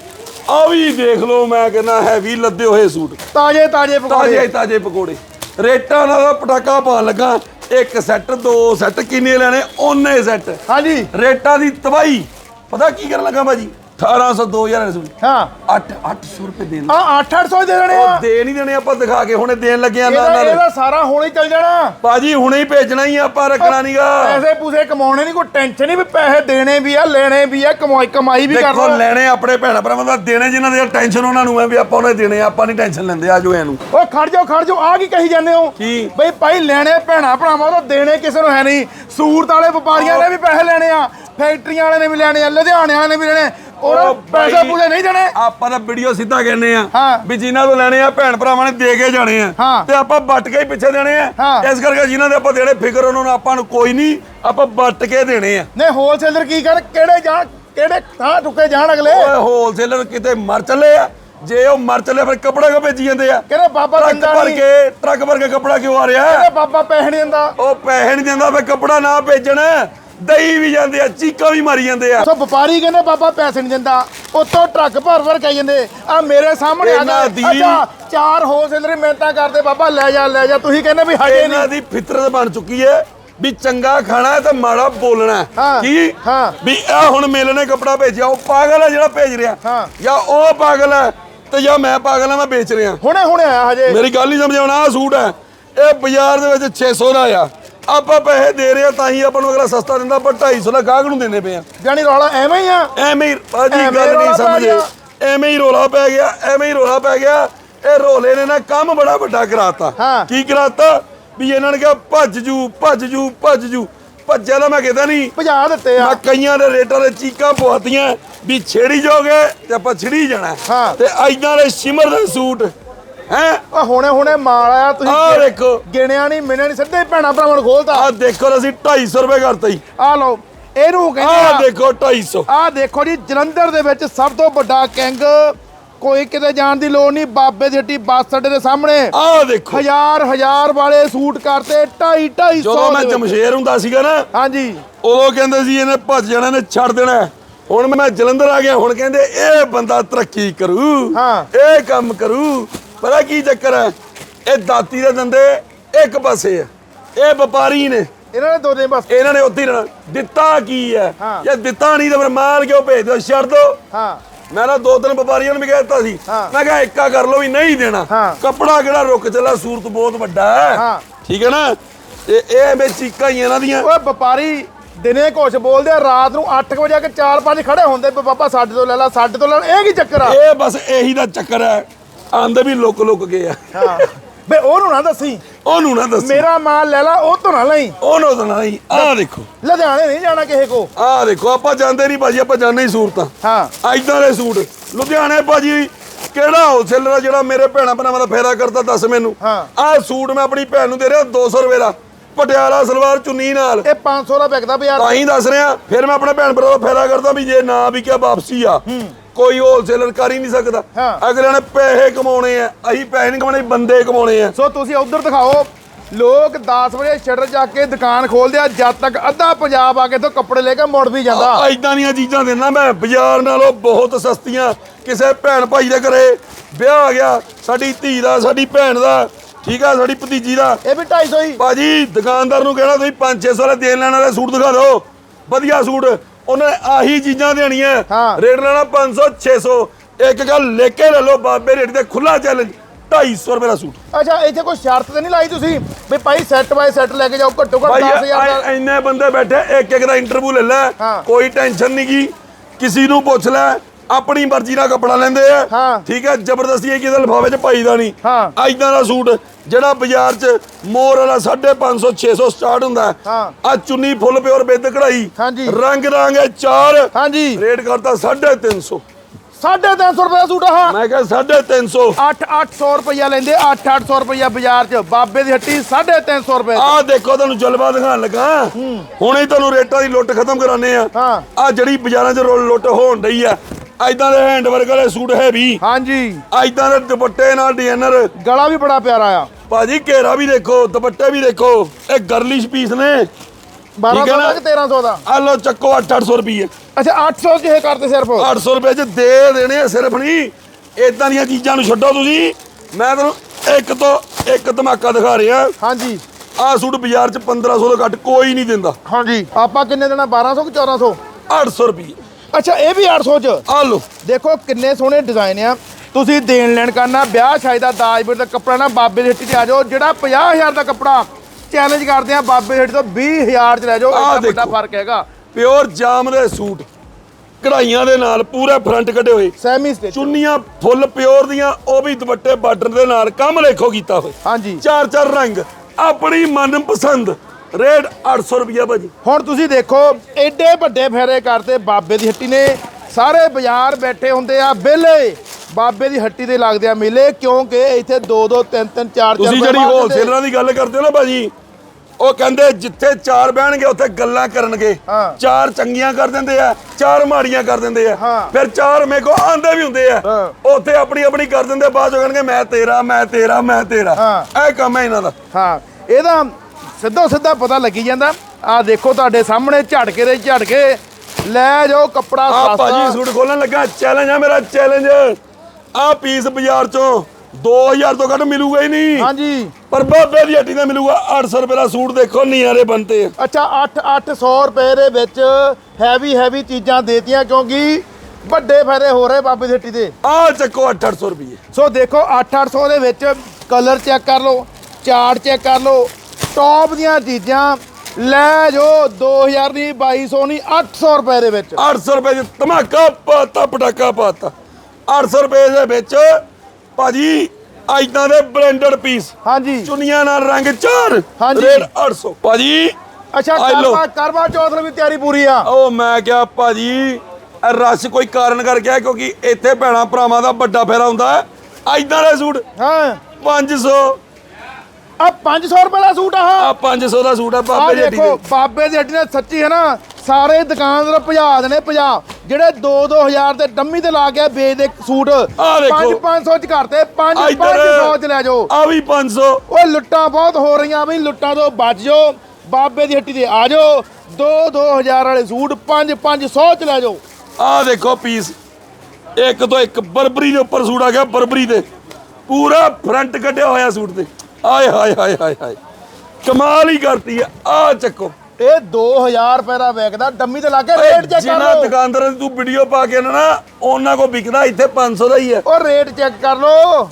ਆ ਵੀ ਦੇਖ ਲਓ ਮੈਂ ਕਹਿੰਦਾ ਹੈਵੀ ਲੱਦੇ ਹੋਏ ਸੂਟ। ਤਾਜੇ ਤਾਜੇ ਪਕੌੜੇ। ਤਾਜੇ ਤਾਜੇ ਪਕੌੜੇ। ਰੇਟਾਂ ਨਾਲ ਪਟਾਕਾ ਪਾਣ ਲੱਗਾ। ਇੱਕ ਸੈੱਟ ਦੋ ਸੈੱਟ ਕਿੰਨੇ ਲੈਣੇ? ਓਨੇ ਸੈੱਟ ਹਾਂਜੀ। ਰੇਟਾਂ ਦੀ ਤਬਾਈ ਪਤਾ ਕੀ ਕਰਨ ਲੱਗਾ ਭਾਜੀ? 1800 2000 ਵਾਲੇ ਸੂਟ। ਹਾਂ। 8 800 ਰੁਪਏ ਦੇਣ। ਆ 8-800 ਦੇ ਦੇਣੇ ਆ। ਉਹ ਦੇ ਨਹੀਂ ਦੇਣੇ ਆਪਾਂ ਦਿਖਾ ਕੇ ਹੁਣੇ ਦੇਣ ਲੱਗੇ ਆ ਨਾਲ ਇਹਦਾ ਨਾਲ ਇਹਦਾ ਸਾਰਾ ਹੁਣੇ ਚੱਲ ਜਾਣਾ। ਬਾਜੀ ਹੁਣੇ ਹੀ ਭੇਜਣਾ ਹੀ ਆ, ਆਪਾਂ ਰੱਖਣਾ ਨਹੀਂਗਾ ਪੈਸੇ ਪੂਸੇ ਕਮਾਉਣੇ ਨਹੀਂ ਕੋਈ ਟੈਨਸ਼ਨ ਨਹੀਂ ਵੀ ਪੈਸੇ ਦੇਣੇ ਵੀ ਆ ਲੈਣੇ ਵੀ ਆ ਕਮਾਈ ਕਮਾਈ ਵੀ ਦੇਖੋ ਕਰਨਾ। ਲੈਣੇ ਆਪਣੇ ਭੈਣਾ ਭਰਾਵਾਂ ਦਾ ਦੇਣੇ ਜਿਨ੍ਹਾਂ ਦੇ ਟੈਨਸ਼ਨ ਉਹਨਾਂ ਨੂੰ ਹੈ ਵੀ ਆਪਾਂ ਉਹਨੇ ਦੇਣੇ ਆ, ਆਪਾਂ ਨਹੀਂ ਟੈਨਸ਼ਨ ਲੈਂਦੇ ਆ ਜੋ ਇਹਨੂੰ। ਓਏ ਖੜ ਜਾਓ ਖੜ ਜਾਓ ਆ ਕੀ ਕਹੀ ਜਾਂਦੇ ਹੋ? ਕੀ? ਬਈ ਭਾਈ ਲੈਣੇ ਭੈਣਾ ਭਰਾਵਾਂ ਤਾਂ ਦੇਣੇ ਕਿਸੇ ਨੂੰ ਹੈ ਨਹੀਂ ਸੂਰਤ ਵਾਲੇ ਵਪਾਰੀਆਂ ਨੇ ਵੀ ਪੈਸੇ ਲੈਣੇ ਆ ਫੈਕਟਰੀਆਂ ਵਾਲੇ ਨੇ ਵੀ ਲੈਣੇ ਆ ਲੁਧਿਆਣੇ ਵਾਲੇ ਨੇ ਵੀ ਲੈਣੇ ਉਹਨਾਂ ਪੈਸੇ ਪੂਸੇ ਨਹੀਂ ਦੇਣੇ। ਆਪਾਂ ਤਾਂ ਵੀਡੀਓ ਸਿੱਧਾ ਕਹਿੰਦੇ ਆ। ਵੀ ਜਿਨ੍ਹਾਂ ਤੋਂ ਲੈਣੇ ਆ ਭੈਣ ਭਰਾਵਾਂ ਨੇ ਦੇ ਕੇ ਜਾਣੇ ਆ। ਤੇ ਆਪਾਂ ਵੱਟ ਕੇ ਹੀ ਪਿੱਛੇ ਦੇਣੇ ਆ। ਇਸ ਕਰਕੇ ਜਿਨ੍ਹਾਂ ਦੇ ਆਪਾਂ ਦੇਣੇ ਫਿਕਰ ਉਹਨਾਂ ਨੂੰ ਆਪਾਂ ਨੂੰ ਕੋਈ ਨਹੀਂ ਆਪਾਂ ਵੱਟ ਕੇ ਦੇਣੇ ਆ। ਨੇ ਹੋਲਸੇਲਰ ਕੀ ਕਰ ਕਿਹੜੇ ਜਾਣ ਕਿਹੜੇ ਥਾਂ ਟੁੱਕੇ ਜਾਣ ਅਗਲੇ? ਓਏ ਹੋਲਸੇਲਰ ਕਿਤੇ ਮਰ ਚੱਲੇ ਆ। ਜੇ ਉਹ ਮਰ ਚੱਲੇ ਫਿਰ ਕੱਪੜਾ ਕਿਉਂ ਭੇਜੀ ਜਾਂਦੇ ਆ? ਕਹਿੰਦੇ ਬਾਬਾ ਟਰੱਕ ਭਰ ਨਹੀਂ? ਕੇ ਟਰੱਕ ਭਰ ਕੇ ਕੱਪੜਾ ਕਿਉਂ ਆ ਰਿਹਾ? ਕਹਿੰਦੇ ਬਾਬਾ ਪੈਸੇ ਨਹੀਂ ਦਿੰਦਾ? ਉਹ ਪੈਸੇ ਨਹੀਂ ਦਿੰਦਾ ਫਿਰ ਕੱਪੜਾ ਨਾ ਭੇਜਣ। ਦਈ ਵੀ ਜਾਂਦੇ ਆ ਚੀਕਾਂ ਵੀ ਮਾਰੀ ਜਾਂਦੇ ਆ। ਸੋ ਵਪਾਰੀ ਕਹਿੰਦੇ ਬਾਬਾ ਪੈਸੇ ਨਹੀਂ ਦਿੰਦਾ। ਉਤੋਂ ਟਰੱਕ ਭਰ ਭਰ ਕਹੀ ਜਾਂਦੇ। ਆ ਮੇਰੇ ਸਾਹਮਣੇ ਆ ਇਹਨਾਂ ਦੀ- ਅੱਛਾ ਚਾਰ ਹੋਲਸੇਲਰ ਮਿਹਨਤਾਂ ਕਰਦੇ ਬਾਬਾ ਲੈ ਜਾ ਲੈ ਜਾ। ਤੁਸੀਂ ਕਹਿੰਦੇ ਵੀ ਹਜੇ ਇਹਨਾਂ ਨਹੀਂ। ਦੀ ਫਿਤਰਤ ਬਣ ਚੁੱਕੀ ਹੈ ਵੀ ਚੰਗਾ ਖਾਣਾ ਹੈ ਤੇ ਮਾੜਾ ਬੋਲਣਾ ਹੈ। ਹਾਂ, ਕੀ? ਹਾਂ। ਵੀ ਇਹ ਹੁਣ ਮੇਲੇ ਨੇ ਕੱਪੜਾ ਭੇਜਿਆ ਉਹ ਪਾਗਲ ਹੈ ਜਿਹੜਾ ਭੇਜ ਰਿਹਾ। ਹਾਂ। ਜਾਂ ਉਹ ਪਾਗਲ ਹੈ ਤੇ ਜਾਂ ਮੈਂ ਪਾਗਲ ਹਾਂ ਮੈਂ ਵੇਚ ਰਿਹਾ। ਹੁਣੇ ਹੁਣੇ ਆਇਆ ਹਜੇ। ਮੇਰੀ ਗੱਲ ਨਹੀਂ ਸਮਝ ਆਉਣਾ ਆਹ ਸੂਟ ਹੈ। ਇਹ ਬਾਜ਼ਾਰ ਦੇ ਵਿੱਚ 600 ਦਾ ਆ। ਆਪਾਂ ਪੈਸੇ ਦੇ ਰਹੇ ਆ ਤਾਂ ਹੀ ਆਪਾਂ ਨੂੰ ਅਗਲਾ ਸਸਤਾ ਦਿੰਦਾ ਪਰ 250 ਦਾ ਗਾਹਕ ਨੂੰ ਦੇਣੇ ਪਏ ਆ। ਜਾਨੀ ਰੌਲਾ ਐਵੇਂ ਹੀ ਆ। ਐਵੇਂ ਹੀ ਭਾਜੀ ਗੱਲ ਨਹੀਂ ਸਮਝੇ। ਐਵੇਂ ਹੀ ਰੋਲਾ ਪੈ ਗਿਆ ਐਵੇਂ ਹੀ ਰੋਲਾ ਪੈ ਗਿਆ। ਇਹ ਰੋਲੇ ਨੇ ਨਾ ਕੰਮ ਬੜਾ ਵੱਡਾ ਕਰਾਤਾ। ਕੀ ਕਰਾਤਾ? ਵੀ ਇਹਨਾਂ ਨੇ ਕਿਹਾ ਭੱਜ ਜੂ ਭੱਜ ਜੂ ਭੱਜ ਜੂ। ਭੱਜਿਆ ਤਾਂ ਮੈਂ ਕਿਹਾ ਨਹੀਂ। ਭਜਾ ਦਿੱਤੇ ਆ। ਮੈਂ ਕਈਆਂ ਦੇ ਰੇਟਾਂ ਦੇ ਚੀਕਾਂ ਪਵਾਤੀਆਂ ਵੀ ਛੇੜੀ ਜਾਓਗੇ ਤੇ ਆਪਾਂ ਛਿੜੀ ਜਾਣਾ। ਤੇ ਐਦਾਂ ਦੇ ਸ਼ਿਮਰ ਦੇ ਸੂਟ। ਹੈ? ਆ ਹੁਣੇ ਹੁਣੇ ਮਾਲ ਆਇਆ ਆਹ ਤੁਸੀਂ ਦੇਖੋ। ਗਿਣਿਆ ਨਹੀਂ ਮਿਣਿਆ ਨਹੀਂ ਸਿੱਧੇ ਭੈਣਾ ਭਰਾਵਾਂ ਨੂੰ ਖੋਲਤਾ। ਆਹ ਦੇਖੋ ਅਸੀਂ 250 ਰੁਪਏ ਕਰਤਾ ਜੀ। ਆ ਲਓ ਇਹਨੂੰ ਕਹਿੰਦੇ ਆਹ ਆ ਦੇਖੋ 250 ਆ ਦੇਖੋ ਜੀ ਜਲੰਧਰ ਦੇ ਵਿੱਚ ਸਭ ਤੋਂ ਵੱਡਾ ਕਿੰਗ ਕੋਈ ਕਿਤੇ ਜਾਣ ਦੀ ਲੋੜ ਨਹੀਂ ਬਾਬੇ ਦੀ ਹੱਟੀ ਬੱਸ ਅੱਡੇ ਦੇ ਸਾਹਮਣੇ। ਆਹ ਦੇਖੋ। ਹਜ਼ਾਰ ਹਜ਼ਾਰ ਵਾਲੇ ਸੂਟ ਕਰਤੇ 2.5 250 ਜਦੋਂ ਮੈਂ ਜਮਸ਼ੇਰ ਹੁੰਦਾ ਸੀਗਾ ਨਾ ਹਾਂਜੀ। ਉਦੋਂ ਕਹਿੰਦੇ ਸੀ ਇਹਨੇ ਭੱਜ ਜਾਣਾ ਨੇ ਛੱਡ ਦੇਣਾ। ਹੈ। ਹੁਣ ਮੈਂ ਜਲੰਧਰ ਆ ਗਿਆ ਹੁਣ ਕਹਿੰਦੇ ਇਹ ਬੰਦਾ ਤਰੱਕੀ ਕਰੂ ਹਾਂ। ਇਹ ਕੰਮ ਕਰੂ। ਪਤਾ ਕੀ ਚੱਕਰ ਹੈ? ਇਹ ਦਾਤੀ ਦੇ ਦੰਦੇ ਇੱਕ ਪਾਸੇ ਆ। ਇਹ ਵਪਾਰੀ ਨੇ। ਇਹਨਾਂ ਨੇ ਦੋ ਦਿਨ ਬਸ ਇਹਨਾਂ ਨੇ ਉੱਥੇ ਰਹਿਣਾ। ਦਿੱਤਾ ਕੀ ਹੈ? ਹਾਂ। ਜੇ ਦਿੱਤਾ ਨਹੀਂ ਤਾਂ ਫਿਰ ਮਾਲ ਕਿਉਂ ਭੇਜ ਦਿਓ? ਛੱਡ ਦਿਓ। ਹਾਂ। ਮੈਂ ਨਾ ਦੋ ਤਿੰਨ ਵਪਾਰੀਆਂ ਨੂੰ ਵੀ ਕਹਿ ਦਿੱਤਾ ਸੀ। ਹਾਂ। ਮੈਂ ਕਿਹਾ ਇੱਕਾ ਕਰ ਲਓ ਵੀ ਨਹੀਂ ਦੇਣਾ। ਹਾਂ। ਕੱਪੜਾ ਕਿਹੜਾ ਰੁਕ ਚੱਲਾ ਸੂਰਤ ਬਹੁਤ ਵੱਡਾ ਹੈ। ਹਾਂ। ਠੀਕ ਹੈ ਨਾ? ਤੇ ਇਹ ਵਿੱਚ ਚੀਕਾਂ ਹੀ ਇਹਨਾਂ ਦੀਆਂ। ਓਏ ਵਪਾਰੀ ਦਿਨੇ ਕੁਛ ਬੋਲਦੇ ਆ ਰਾਤ ਨੂੰ 8 ਵਜੇ ਆ ਕੇ 4-5 ਖੜੇ ਹੁੰਦੇ ਵੀ ਬਾਬਾ ਸਾਡੇ ਤੋਂ ਲੈ ਲੈ ਸਾਡੇ ਤੋਂ ਲੈ ਲੈ। ਇਹ ਕੀ ਚੱਕਰ ਆ? ਇਹ ਬਸ ਇਹੀ ਦਾ ਚੱਕਰ ਹੈ। ਆਂਦੇ ਵੀ ਲੁਕ ਲੁਕ ਗਏ ਆ। ਹਾਂ। ਬੇ ਉਹਨੂੰ ਨਾ ਦੱਸੀ। ਉਹਨੂੰ ਨਾ ਦੱਸ। ਮੇਰਾ ਮਾਲ ਲੈ ਲਾ ਉਹ ਤੋਂ ਨਾ ਲਈ। ਉਹਨੂੰ ਤਾਂ ਨਹੀਂ ਆਹ ਦੇਖੋ। ਲੁਧਿਆਣੇ ਨਹੀਂ ਜਾਣਾ ਕਿਸੇ ਕੋ। ਆਹ ਦੇਖੋ ਆਪਾਂ ਜਾਂਦੇ ਨਹੀਂ ਭਾਜੀ ਆਪਾਂ ਜਾਂਦੇ ਹੀ ਸੂਰਤਾਂ। ਹਾਂ। ਐਦਾਂ ਦੇ ਸੂਟ। ਲੁਧਿਆਣੇ ਭਾਜੀ ਕਿਹੜਾ ਹੋਲਸੇਲਰ ਆ ਜਿਹੜਾ ਮੇਰੇ ਭੈਣਾ ਭਰਾਵਾਂ ਦਾ ਫਾਇਦਾ ਕਰਦਾ ਦੱਸ ਮੈਨੂੰ। ਆਹ ਸੂਟ ਮੈਂ ਆਪਣੀ ਭੈਣ ਨੂੰ ਦੇ ਰਿਹਾ 200 ਰੁਪਏ ਦਾ। ਪਟਿਆਲਾ ਸਲਵਾਰ ਚੁੰਨੀ ਨਾਲ। ਇਹ 500 ਦਾ ਵਿਕਦਾ ਬਾਜ਼ਾਰ। ਤਾਂ ਹੀ ਦੱਸ ਰਿਹਾ ਫਿਰ ਮੈਂ ਆਪਣੇ ਭੈਣ ਭਰਾ ਦਾ ਫਾਇਦਾ ਕਰਦਾ ਵੀ ਜੇ ਨਾ ਵੀ ਕਿਆ ਵਾਪਸੀ ਆ। ਕੋਈ ਹੋਲਸੇਲਰ ਕਰ ਹੀ ਨਹੀਂ ਸਕਦਾ। ਹਾਂ। ਅਗਲੇ ਨੇ ਪੈਸੇ ਕਮਾਉਣੇ ਆ ਅਸੀਂ ਪੈਸੇ ਨਹੀਂ ਕਮਾਉਣੇ ਬੰਦੇ ਕਮਾਉਣੇ ਆ। ਸੋ ਤੁਸੀਂ ਉਧਰ ਦਿਖਾਓ ਲੋਕ 10 ਵਜੇ ਸ਼ਟਰ ਜਾ ਕੇ ਦੁਕਾਨ ਖੋਲਦੇ ਆ ਜਦ ਤੱਕ ਅੱਧਾ ਪੰਜਾਬ ਆ ਕੇ ਤੋਂ ਕੱਪੜੇ ਲੈ ਕੇ ਮੁੜ ਵੀ ਜਾਂਦਾ। ਐਦਾਂ ਦੀਆਂ ਚੀਜ਼ਾਂ ਦੇਣਾ ਮੈਂ ਬਾਜ਼ਾਰ ਨਾਲੋਂ ਬਹੁਤ ਸਸਤੀਆਂ ਕਿਸੇ ਭੈਣ ਭਾਈ ਦੇ ਘਰੇ ਵਿਆਹ ਆ ਗਿਆ ਸਾਡੀ ਧੀ ਦਾ ਸਾਡੀ ਭੈਣ ਦਾ ਠੀਕ ਆ ਸਾਡੀ ਭਤੀਜੀ ਦਾ। ਇਹ ਵੀ 250 ਹੀ। ਭਾਜੀ ਦੁਕਾਨਦਾਰ ਨੂੰ ਕਹਿਣਾ ਤੁਸੀਂ 5-600 ਵਾਲੇ ਦੇਣ ਲੈਣ ਵਾਲੇ ਸੂਟ ਦਿਖਾ ਦਿਓ। ਵਧੀਆ ਸੂਟ ਉਹਨੇ ਆਹੀ ਚੀਜ਼ਾਂ ਦੇਣੀਆਂ। ਰੇਟ ਲੈਣਾ 500 600 ਇੱਕ ਗੱਲ ਲੈ ਕੇ ਲੈ ਲਓ ਬਾਬੇ ਰੇਟ ਤੇ ਖੁੱਲਾ ਚੈਲੰਜ 250 ਰੁਪਏ ਦਾ ਸੂਟ ਅੱਛਾ ਇੱਥੇ ਕੋਈ ਸ਼ਰਤ ਤੇ ਨਹੀਂ ਲਾਈ ਤੁਸੀਂ ਵੀ ਭਾਈ ਸੈੱਟ ਬਾਈ ਸੈੱਟ ਲੈ ਕੇ ਜਾਓ ਘੱਟੋ ਘੱਟ ਭਾਈ 10000 ਦਾ ਇੰਨੇ ਬੰਦੇ ਬੈਠੇ ਇੱਕ ਇੱਕ ਦਾ ਇੰਟਰਵਿਊ ਲੈ ਲੈ। ਕੋਈ ਟੈਨਸ਼ਨ ਨਹੀਂ ਗੀ ਕਿਸੇ ਨੂੰ ਪੁੱਛ ਲੈ ਆਪਣੀ ਮਰਜ਼ੀ ਨਾਲ ਕੱਪੜਾ ਲੈਂਦੇ ਆ। ਠੀਕ ਹੈ ਜ਼ਬਰਦਸਤੀ ਇਹ ਕਿਸੇ ਲਿਫਾਫੇ 'ਚ ਪਾਈਦਾ ਨਹੀਂ। ਐਦਾਂ ਦਾ ਸੂਟ ਜਿਹੜਾ ਬਾਜ਼ਾਰ 'ਚ ਮੋਰ ਵਾਲਾ 550 600 ਸਟਾਰਟ ਹੁੰਦਾ ਹਾਂ। ਆ ਚੁੰਨੀ ਫੁੱਲ ਪਿਓਰ ਬਿੱਦ ਕਢਾਈ। ਹਾਂਜੀ। ਰੰਗ ਰਾਂਗੇ ਚਾਰ। ਹਾਂਜੀ। ਰੇਟ ਕਰਤਾ 350 350 ਰੁਪਏ ਸੂਟ ਆ ਮੈਂ ਕਿਹਾ 350 8 800 ਰੁਪਇਆ ਲੈਂਦੇ 8 800 ਰੁਪਇਆ ਬਾਜ਼ਾਰ 'ਚ। ਬਾਬੇ ਦੀ ਹੱਟੀ 350 ਰੁਪਏ ਆਹ ਦੇਖੋ ਤੁਹਾਨੂੰ ਜਲਵਾ ਦਿਖਾਣ ਲੱਗਾ। ਹੁਣੇ ਹੀ ਤੁਹਾਨੂੰ ਰੇਟਾਂ ਦੀ ਲੁੱਟ ਖਤਮ ਕਰਾਣੇ ਆ। ਹਾਂ। ਆ ਜਿਹੜੀ ਬਾਜ਼ਾਰਾਂ 'ਚ ਲੁੱਟ ਹੋਣ ਡਈ ਆ ਐਦਾਂ ਦੇ ਹੈਂਡ ਵਰਕ ਵਾਲੇ ਸੂਟ ਹੈ ਵੀ ਹਾਂਜੀ। ਐਦਾਂ ਦੇ ਦੁਪੱਟੇ ਨਾਲ ਡਿਜ਼ਾਈਨਰ ਗਲਾ ਵੀ ਬੜਾ ਪਿਆਰਾ ਆ। ਭਾਜੀ ਘੇਰਾ ਵੀ ਦੇਖੋ ਦੁਪੱਟੇ ਵੀ ਦੇਖੋ। ਇਹ ਗਰਲਿਸ਼ ਪੀਸ ਨੇ। 1200 ਨਾ? ਦਾ ਕਿ 1300 ਦਾ? ਆ ਲੋ ਚੱਕੋ 8-800 ਰੁਪਏ ਅੱਛਾ 800 ਚ ਇਹ ਕਰਦੇ ਸਿਰਫ? 800 ਰੁਪਏ 'ਚ ਦੇ ਦੇਣੇ ਆ ਸਿਰਫ ਨਹੀਂ ਇਦਾਂ ਦੀਆਂ ਚੀਜ਼ਾਂ ਨੂੰ ਛੱਡੋ ਤੁਸੀਂ। ਮੈਂ ਤੁਹਾਨੂੰ ਇੱਕ ਤੋਂ ਇੱਕ ਧਮਾਕਾ ਦਿਖਾ ਰਿਹਾ। ਹਾਂਜੀ। ਆਹ ਸੂਟ ਬਾਜ਼ਾਰ 'ਚ 1500 ਤੋਂ ਘੱਟ ਕੋਈ ਨਹੀਂ ਦਿੰਦਾ। ਹਾਂਜੀ। ਆਪਾਂ ਕਿੰਨੇ ਦੇਣਾ? 1200 ਕਿ 1400 800 ਰੁਪਏ ਅੱਛਾ ਇਹ ਵੀ 800 ਚ ਆ ਲਓ। ਦੇਖੋ ਕਿੰਨੇ ਸੋਹਣੇ ਡਿਜ਼ਾਈਨ ਆ। ਤੁਸੀਂ ਦੇਣ ਲੈਣ ਕਰਨਾ ਵਿਆਹ ਸ਼ਾਦੀ ਦਾ ਦਾਜ ਵੀਰ ਦਾ ਕੱਪੜਾ ਨਾ ਬਾਬੇ ਦੀ ਹੱਟੀ ਤੇ ਆ ਜਾਓ। ਜਿਹੜਾ 50000 ਦਾ ਕੱਪੜਾ ਚੈਲੰਜ ਕਰਦੇ ਆ ਬਾਬੇ ਦੀ ਹੱਟੀ ਤੋਂ 20000 ਚ ਲੈ ਜਾਓ। ਇੰਨਾ ਵੱਡਾ। ਫ਼ਰਕ ਹੈਗਾ। ਪਿਓਰ ਜਾਮ ਦੇ ਸੂਟ ਕਢਾਈਆਂ ਦੇ ਨਾਲ ਪੂਰੇ ਫਰੰਟ ਕੱਢੇ ਹੋਏ। ਸੈਮੀ ਸਟਿਚ ਚੁੰਨੀਆਂ ਫੁੱਲ ਪਿਓਰ ਦੀਆਂ ਉਹ ਵੀ ਦੁਪੱਟੇ ਬਾਰਡਰ ਦੇ ਨਾਲ ਕੰਮ ਲੇਖੋ ਕੀਤਾ ਹੋਏ ਹਾਂਜੀ। ਚਾਰ ਚਾਰ ਰੰਗ ਆਪਣੀ ਮਨਪਸੰਦ ਰੇਟ 800 ਰੁਪਿਆ ਭਾਜੀ। ਹੁਣ ਤੁਸੀਂ ਦੇਖੋ ਐਡੇ ਵੱਡੇ ਫੇਰੇ ਕਰਤੇ ਬਾਬੇ ਦੀ ਹੱਟੀ ਨੇ। ਸਾਰੇ ਬਾਜ਼ਾਰ ਬੈਠੇ ਹੁੰਦੇ ਆ ਵਿਹਲੇ। ਬਾਬੇ ਦੀ ਹੱਟੀ ਤੇ ਲੱਗਦੇ ਆ ਮੇਲੇ ਕਿਉਂਕਿ ਇੱਥੇ 2 2 3 3 4 ਤੁਸੀਂ ਜਿਹੜੀ ਹੋਲਸੇਲਰਾਂ ਦੀ ਗੱਲ ਕਰਦੇ ਹੋ ਨਾ ਭਾਜੀ ਉਹ ਕਹਿੰਦੇ ਜਿੱਥੇ ਚਾਰ ਬਹਿਣਗੇ ਉੱਥੇ ਗੱਲਾਂ ਕਰਨਗੇ। ਚਾਰ ਚੰਗੀਆਂ ਕਰ ਦਿੰਦੇ ਆ ਚਾਰ ਮਾੜੀਆਂ ਕਰ ਦਿੰਦੇ ਆ। ਫਿਰ ਚਾਰ ਮੇਰੇ ਕੋ ਆਂਦੇ ਵੀ ਹੁੰਦੇ ਆ। ਉੱਥੇ ਆਪਣੀ ਆਪਣੀ ਕਰ ਦਿੰਦੇ ਬਾਅਦ ਚੋਂ ਕਹਿਣਗੇ ਮੈਂ ਤੇਰਾ ਮੈਂ ਤੇਰਾ ਮੈਂ ਤੇਰਾ। ਇਹ ਕੰਮ ਹੈ ਇਹਨਾਂ ਦਾ। ਹਾਂ। ਇਹਦਾ ਸਿੱਧਾ ਸਿੱਧਾ ਪਤਾ ਲੱਗੀ ਜਾਂਦਾ। ਆ ਦੇਖੋ ਤੁਹਾਡੇ ਸਾਹਮਣੇ ਝਟਕੇ ਦੇ ਝਟਕੇ। ਲੈ ਜਾਓ ਕੱਪੜਾ ਆ ਭਾਜੀ ਸੂਟ ਖੋਲਣ ਲੱਗਾ। ਚੈਲੰਜ ਆ ਮੇਰਾ ਚੈਲੰਜ ਆ ਪੀਸ ਬਾਜ਼ਾਰ ਚੋਂ 2000 ਤੋਂ ਘੱਟ ਮਿਲੂਗਾ ਹੀ ਨਹੀਂ। ਹਾਂਜੀ। ਪਰ ਬਾਬੇ ਦੀ ਹੱਟੀ ਦਾ ਮਿਲੂਗਾ। 800 ਰੁਪਏ ਦਾ ਸੂਟ ਦੇਖੋ ਨਿਆਰੇ ਬੰਤੇ ਅੱਛਾ 8 800 ਰੁਪਏ ਦੇ ਵਿੱਚ ਹੈਵੀ ਹੈਵੀ ਚੀਜ਼ਾਂ ਦੇਤੀਆਂ ਕਿਉਂਕਿ ਵੱਡੇ ਫਾਇਦੇ ਹੋ ਰਹੇ ਬਾਬੇ ਦੀ ਹੱਟੀ ਦੇ। ਆ ਚੱਕੋ 800 ਰੁਪਏ। ਸੋ ਦੇਖੋ 8-800 ਦੇ ਵਿੱਚ ਕਲਰ ਚੈੱਕ ਕਰ ਲਓ ਚਾਰਟ ਚੈੱਕ ਕਰ ਲਓ ਟੌਪ ਦੀਆਂ ਚੀਜ਼ਾਂ ਲੈ ਜੋ 2000 ਨਹੀਂ 2200 ਨਹੀਂ 800 ਰੁਪਏ ਦੇ ਵਿੱਚ। 800 ਰੁਪਏ ਦੀ ਧਮਾਕਾ ਪਾਤਾ ਪਟਾਕਾ ਪਾਤਾ। 800 ਰੁਪਏ ਦੇ ਵਿੱਚ ਭਾਜੀ ਐਦਾਂ ਦੇ ਬ੍ਰਾਂਡਡ ਪੀਸ। ਹਾਂਜੀ। ਚੁੰਨੀਆਂ ਨਾਲ ਰੰਗ ਚਾਰ ਹਾਂਜੀ। ਰੇਟ 800 ਭਾਜੀ ਅੱਛਾ। ਕਰਵਾ ਕਰਵਾ ਚੌਥ ਲਈ ਵੀ ਤਿਆਰੀ ਪੂਰੀ ਆ। ਉਹ ਮੈਂ ਕਿਹਾ ਭਾਜੀ ਰਸ਼ ਕੋਈ ਕਾਰਨ ਕਰਕੇ ਆ ਕਿਉਂਕਿ ਇੱਥੇ ਭੈਣਾ ਭਰਾਵਾਂ ਦਾ ਵੱਡਾ ਫੇਰਾ ਹੁੰਦਾ ਐਦਾਂ ਦੇ ਸੂਟ ਹਾਂ। 500 ਆ 500 ਰੁਪਏ ਦਾ ਸੂਟ ਆ ਆ 500 ਦਾ ਸੂਟ ਆ ਬਾਬੇ ਜੀ ਦੇਖੋ ਬਾਬੇ ਦੀ ਹੱਟੀ ਨੇ ਸੱਚੀ ਹੈ ਨਾ ਸਾਰੇ ਦੁਕਾਨਦਾਰ ਭਜਾ ਦੇਣੇ ਭਜਾ। ਜਿਹੜੇ 2-2000 ਤੇ ਡੰਮੀ ਤੇ ਲਾ ਕੇ ਵੇਚਦੇ ਸੂਟ ਆਹ ਦੇਖੋ। 5-500 ਚ ਕਰਤੇ 5-500 ਚ ਲੈ ਜਾਓ। ਆ ਵੀ 500 ਓਏ ਲੁੱਟਾਂ ਬਹੁਤ ਹੋ ਰਹੀਆਂ ਬਈ ਲੁੱਟਾਂ ਤੋਂ ਬਚ ਜਾਓ। ਬਾਬੇ ਦੀ ਹੱਟੀ ਤੇ ਆ ਜਾਓ। 2-2000 ਵਾਲੇ ਸੂਟ 5-500 ਚ ਲੈ ਜਾਓ। ਆ ਦੇਖੋ ਪੀਸ। ਇੱਕ ਤੋਂ ਇੱਕ ਬਰਬਰੀ ਦੇ ਉੱਪਰ ਸੂਟ ਆ ਗਿਆ ਬਰਬਰੀ ਦੇ। ਪੂਰਾ ਫਰੰਟ ਕੱਢਿਆ ਹੋਇਆ ਸੂਟ ਤੇ। ਆਏ ਹਾਏ ਹਾਏ ਹਾਏ ਹਾਏ। ਕਮਾਲ ਹੀ ਕਰਤੀ ਆ ਆ ਚੱਕੋ। ਇਹ 2000 ਰੁਪਏ ਦਾ ਵੇਚਦਾ ਡੰਮੀ ਤੇ ਲਾ ਕੇ ਰੇਟ ਚੈੱਕ ਕਰ ਜਿਨ੍ਹਾਂ ਲਓ। ਦੁਕਾਨਦਾਰਾਂ ਦੀ ਤੂੰ ਵੀਡੀਓ ਪਾ ਕੇ ਨਾ ਨਾ ਉਹਨਾਂ ਕੋ ਵਿਕਦਾ ਇੱਥੇ 500 ਦਾ ਹੀ ਹੈ ਉਹ ਰੇਟ ਚੈੱਕ ਕਰ ਲਓ।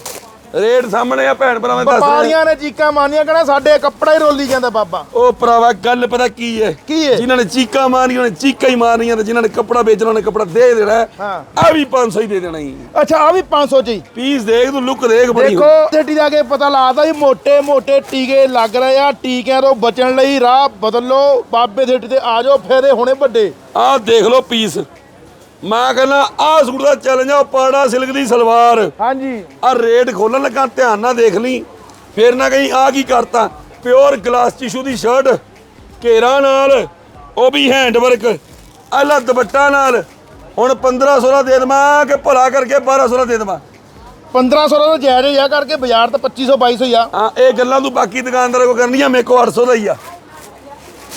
ਰੇਟ ਸਾਹਮਣੇ ਆ ਭੈਣ ਭਰਾਵਾਂ ਦੱਸ ਰਹੇ ਵਪਾਰੀਆਂ ਨੇ ਚੀਕਾਂ ਮਾਰਨੀਆਂ ਕਹਿੰਦਾ ਸਾਡੇ ਕੱਪੜਾ ਹੀ ਰੋਲੀ ਜਾਂਦਾ ਬਾਬਾ। ਉਹ ਭਰਾਵਾ ਗੱਲ ਪਤਾ ਕੀ ਹੈ ਕੀ ਹੈ? ਜਿਨ੍ਹਾਂ ਨੇ ਚੀਕਾਂ ਮਾਰੀਆਂ ਨੇ ਚੀਕਾਂ ਹੀ ਮਾਰਨੀਆਂ ਤੇ ਜਿਨ੍ਹਾਂ ਨੇ ਕੱਪੜਾ ਵੇਚਣਾ ਉਹਨੇ ਕੱਪੜਾ ਦੇ ਦੇਣਾ। ਹਾਂ। ਆ ਵੀ 500 ਹੀ ਦੇ ਦੇਣਾ ਹੀ ਅੱਛਾ ਆ ਵੀ 500 ਜੀ ਪੀਸ ਦੇਖ ਤੂੰ ਲੁੱਕ ਦੇਖ ਬਣੀ ਦੇਖੋ ਢੇਡੀ ਜਾ ਕੇ ਪਤਾ ਲਾਦਾ ਵੀ ਮੋٹے ਮੋٹے ਟੀਕੇ ਲੱਗ ਰਹੇ ਆ ਟੀਕਿਆਂ ਤੋਂ ਬਚਣ ਲਈ ਰਾਹ ਬਦਲੋ ਬਾਬੇ ਢੇਡੀ ਤੇ ਆ ਜਾਓ ਫੇਰੇ ਹੋਣੇ ਵੱਡੇ। ਆਹ ਦੇਖ ਲਓ ਪੀਸ ਮੈਂ ਕਹਿੰਦਾ ਆਹ ਸੂਟ ਦਾ ਚੈਲੰਜ ਆ ਪਾੜਾ ਸਿਲਕ ਦੀ ਸਲਵਾਰ। ਹਾਂਜੀ। ਆ ਰੇਟ ਖੋਲਣ ਲੱਗਾ ਧਿਆਨ ਨਾਲ ਦੇਖ ਲਈ। ਫੇਰ ਨਾ ਕਹੀਂ ਆ ਕੀ ਕਰਤਾ? ਪਿਓਰ ਗਲਾਸ ਟਿਸ਼ੂ ਦੀ ਸ਼ਰਟ ਘੇਰਾ ਨਾਲ ਉਹ ਵੀ ਹੈਂਡ ਵਰਕ ਆਲਾ ਦੁਪੱਟਾ ਨਾਲ। ਹੁਣ 1500 ਦਾ ਦੇ ਦੇਵਾਂ ਕਿ ਭਲਾ ਕਰਕੇ 1200 ਦਾ ਦੇ ਦੇਵਾਂ? 1500 ਦਾ ਜਾਇਜ਼ ਆ ਕਰਕੇ ਬਾਜ਼ਾਰ ਤਾਂ 2500 2200 ਹੀ ਆ। ਹਾਂ ਇਹ ਗੱਲਾਂ ਤੂੰ ਬਾਕੀ ਦੁਕਾਨਦਾਰਾਂ ਕੋ ਕਰਨੀਆਂ ਮੇਰੇ ਕੋ 800 ਦਾ ਹੀ ਆ।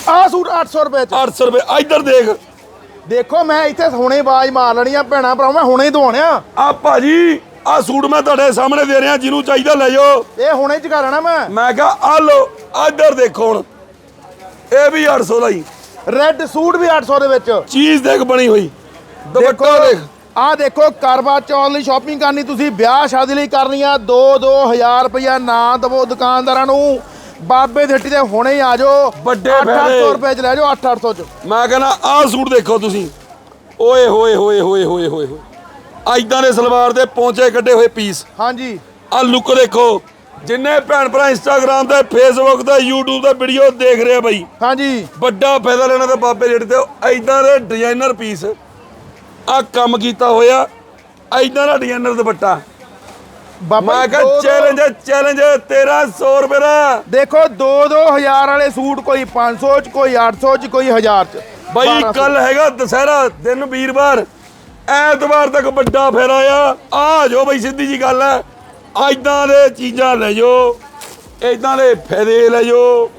ਆਹ ਸੂਟ 800 ਰੁਪਏ ਚ। 800 ਰੁਪਏ ਇੱਧਰ ਦੇਖ। ਦੇਖੋ ਮੈਂ ਇੱਥੇ ਹੁਣੇ ਆਵਾਜ਼ ਮਾਰ ਲੈਣੀ ਆ ਭੈਣਾ ਭਰਾ ਮੈਂ ਹੁਣੇ ਹੀ ਦਵਾਉਣਿਆ ਆ ਭਾਜੀ ਆ ਸੂਟ ਮੈਂ ਤੁਹਾਡੇ ਸਾਹਮਣੇ ਦੇ ਰਿਹਾ ਜਿਹਨੂੰ ਚਾਹੀਦਾ ਲੈ ਜਾਓ। ਇਹ ਹੁਣੇ ਚੁਕਾ ਲੈਣਾ ਮੈਂ। ਮੈਂ ਕਿਹਾ ਆ ਲੋ ਇੱਧਰ ਦੇਖੋ ਹੁਣ। ਇਹ ਵੀ 800 ਦਾ ਹੀ। ਰੈੱਡ ਸੂਟ ਵੀ 800 ਦੇ ਵਿੱਚ। ਚੀਜ਼ ਦੇਖ ਬਣੀ ਹੋਈ। ਦੁਪੱਟਾ ਦੇਖ। ਆ ਦੇਖੋ ਕਰਵਾ ਚੌਥ ਲਈ ਸ਼ਾਪਿੰਗ ਕਰਨੀ ਤੁਸੀਂ ਵਿਆਹ ਸ਼ਾਦੀ ਲਈ ਕਰਨੀ ਆ 2-2000 ਰੁਪਇਆ ਨਾ ਦਵੋ ਦੁਕਾਨਦਾਰਾਂ ਨੂੰ। ਬਾਬੇ ਦੀ ਹੱਟੀ ਤੇ ਹੁਣੇ ਹੀ ਆ ਜਾਓ। ਵੱਡੇ 800 ਫਾਇਦੇ। ਰੁਪਏ ਚ ਲੈ ਜਾਓ 8-800 ਚ। ਮੈਂ ਕਹਿੰਦਾ ਆਹ ਸੂਟ ਦੇਖੋ ਤੁਸੀਂ। ਓਏ ਹੋਏ ਹੋਏ ਹੋਏ ਹੋਏ ਹੋਏ ਹੋਏ। ਐਦਾਂ ਦੇ ਸਲਵਾਰ ਦੇ ਪੌਂਚੇ ਕੱਢੇ ਹੋਏ ਪੀਸ। ਹਾਂਜੀ। ਆ ਲੁੱਕ ਦੇਖੋ। ਜਿੰਨੇ ਭੈਣ ਭਰਾ ਇੰਸਟਾਗ੍ਰam ਤੇ ਫੇਸਬੁੱਕ ਤੇ YouTube ਤੇ ਵੀਡੀਓ ਦੇਖ ਰਹੇ ਆ ਬਾਈ। ਹਾਂਜੀ। ਵੱਡਾ ਫਾਇਦਾ ਲੈਣਾ ਤੇ ਬਾਬੇ ਰੇਟ ਤੇ। ਐਦਾਂ ਦੇ ਡਿਜ਼ਾਈਨਰ ਪੀਸ ਆ ਕੰਮ ਕੀਤਾ ਹੋਇਆ। ਐਦਾਂ ਦਾ ਡਿਜ਼ਾਈਨਰ ਦੁਪੱਟਾ। ਬਾਬਾ ਮੈਂ ਜੀ, ਕਿਹਾ ਦੋ- ਦੋ- ਚੈਲੰਜ ਚੈਲੰਜ 1300 ਰੁਪਏ ਦਾ। ਦੇਖੋ 2-2000 ਵਾਲੇ ਸੂਟ ਕੋਈ 500 ਚ ਕੋਈ 800 ਚ ਕੋਈ 1000 ਚ। ਬਾਈ 1200 ਕੱਲ ਹੈਗਾ ਦਸਹਿਰਾ ਦਿਨ ਵੀਰਵਾਰ। ਐਤਵਾਰ ਤੱਕ ਵੱਡਾ ਫੇਰਾ ਆ ਆ ਜਾਓ ਬਾਈ ਸਿੱਧੀ ਜੀ ਗੱਲ ਹੈ। ਐਦਾਂ ਦੇ ਚੀਜ਼ਾਂ ਲੈ ਜਾਓ। ਐਦਾਂ ਦੇ ਫਾਇਦੇ ਲੈ ਜਾਓ।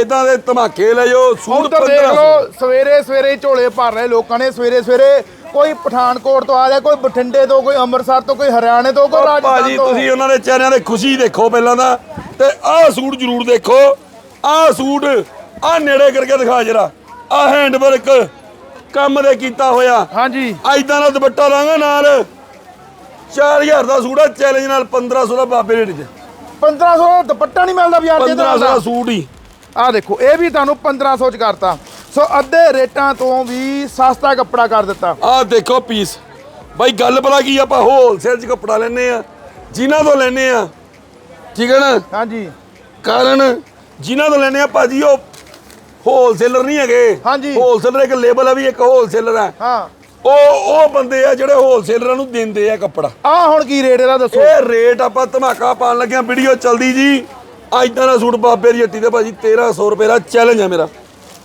ਐਦਾਂ ਦੇ ਧਮਾਕੇ ਲੈ ਹੁਣ ਸੂਟ ਤਾਂ ਦੇਖ 1500 ਲਓ ਸਵੇਰੇ ਸਵੇਰੇ ਝੋਲੇ ਭਰ ਰਹੇ ਲੋਕਾਂ ਨੇ ਸਵੇਰੇ ਸਵੇਰੇ ਕੋਈ ਪਠਾਨਕੋਟ ਤੋਂ ਆ ਰਿਹਾ ਕੋਈ ਬਠਿੰਡੇ ਤੋਂ ਕੋਈ ਅੰਮ੍ਰਿਤਸਰ ਤੋਂ ਕੋਈ ਹਰਿਆਣੇ ਤੋਂ ਕੋਈ ਰਾਜਸਥਾਨ ਤੋਂ। ਤੁਸੀਂ ਉਹਨਾਂ ਦੇ ਚਿਹਰਿਆਂ ਦੇ ਖੁਸ਼ੀ ਦੇਖੋ ਪਹਿਲਾਂ ਤਾਂ ਤੇ ਆਹ ਸੂਟ ਜ਼ਰੂਰ ਦੇਖੋ। ਆਹ ਸੂਟ ਆਹ ਨੇੜੇ ਕਰਕੇ ਦਿਖਾ ਜਰਾ। ਆਹ ਹੈਂਡ ਵਰਕ ਕੰਮ ਦੇ ਕੀਤਾ ਹੋਇਆ। ਹਾਂਜੀ। ਐਦਾਂ ਦਾ ਦੁਪੱਟਾ ਲਾਂਗਾ ਨਾਲ। 4000 ਦਾ ਸੂਟ ਆ ਚੈਲੰਜ ਨਾਲ 1500 ਦਾ ਬਾਬੇ ਰੇਟ 'ਚ। 1500 ਦਾ ਦੁਪੱਟਾ ਨਹੀਂ ਮਿਲਦਾ ਬਾਜ਼ਾਰ ਦੇ 1500 ਦਾ ਸੂਟ ਹੀ। ਆ ਦੇਖੋ ਇਹ ਵੀ ਤੁਹਾਨੂੰ 1500 ਚ ਕਰਤਾ। ਸੋ ਅੱਧੇ ਰੇਟਾਂ ਤੋਂ ਵੀ ਸਸਤਾ ਕੱਪੜਾ ਕਰ ਦਿੱਤਾ। ਆਹ ਦੇਖੋ ਪੀਸ ਬਾਈ ਗੱਲ ਪਤਾ ਕੀ ਆ, ਆਪਾਂ ਹੋਲਸੇਲ 'ਚ ਕੱਪੜਾ ਲੈਨੇ ਆ ਜਿਨ੍ਹਾਂ ਤੋਂ ਲੈਨੇ ਆ। ਠੀਕ ਹੈ ਨਾ? ਹਾਂਜੀ। ਕਾਰਨ ਜਿਨ੍ਹਾਂ ਤੋਂ ਲੈਨੇ ਆ ਭਾਜੀ ਉਹ ਹੋਲਸੇਲਰ ਨਹੀਂ ਹੈਗੇ। ਹਾਂਜੀ। ਹੋਲਸੇਲਰ ਇੱਕ ਲੇਬਲ ਆ ਵੀ ਇੱਕ ਹੋਲਸੇਲਰ ਹਾਂ। ਉਹ ਉਹ ਬੰਦੇ ਆ ਜਿਹੜੇ ਹੋਲਸੇਲਰਾਂ ਨੂੰ ਦਿੰਦੇ ਆ ਕੱਪੜਾ। ਆ ਹੁਣ ਕੀ ਰੇਟ ਇਹਦਾ ਦੱਸੋ? ਇਹ ਰੇਟ ਆਪਾਂ ਧਮਾਕਾ ਪਾਣ ਲੱਗਿਆ ਵੀਡੀਓ ਚਲਦੀ ਜੀ। ਐਦਾਂ ਦਾ ਸੂਟ ਬਾਬੇ ਦੀ ਹੱਟੀ ਤੇ ਭਾਜੀ 1300 ਰੁਪਏ ਦਾ ਚੈਲੰਜ ਹੈ ਮੇਰਾ।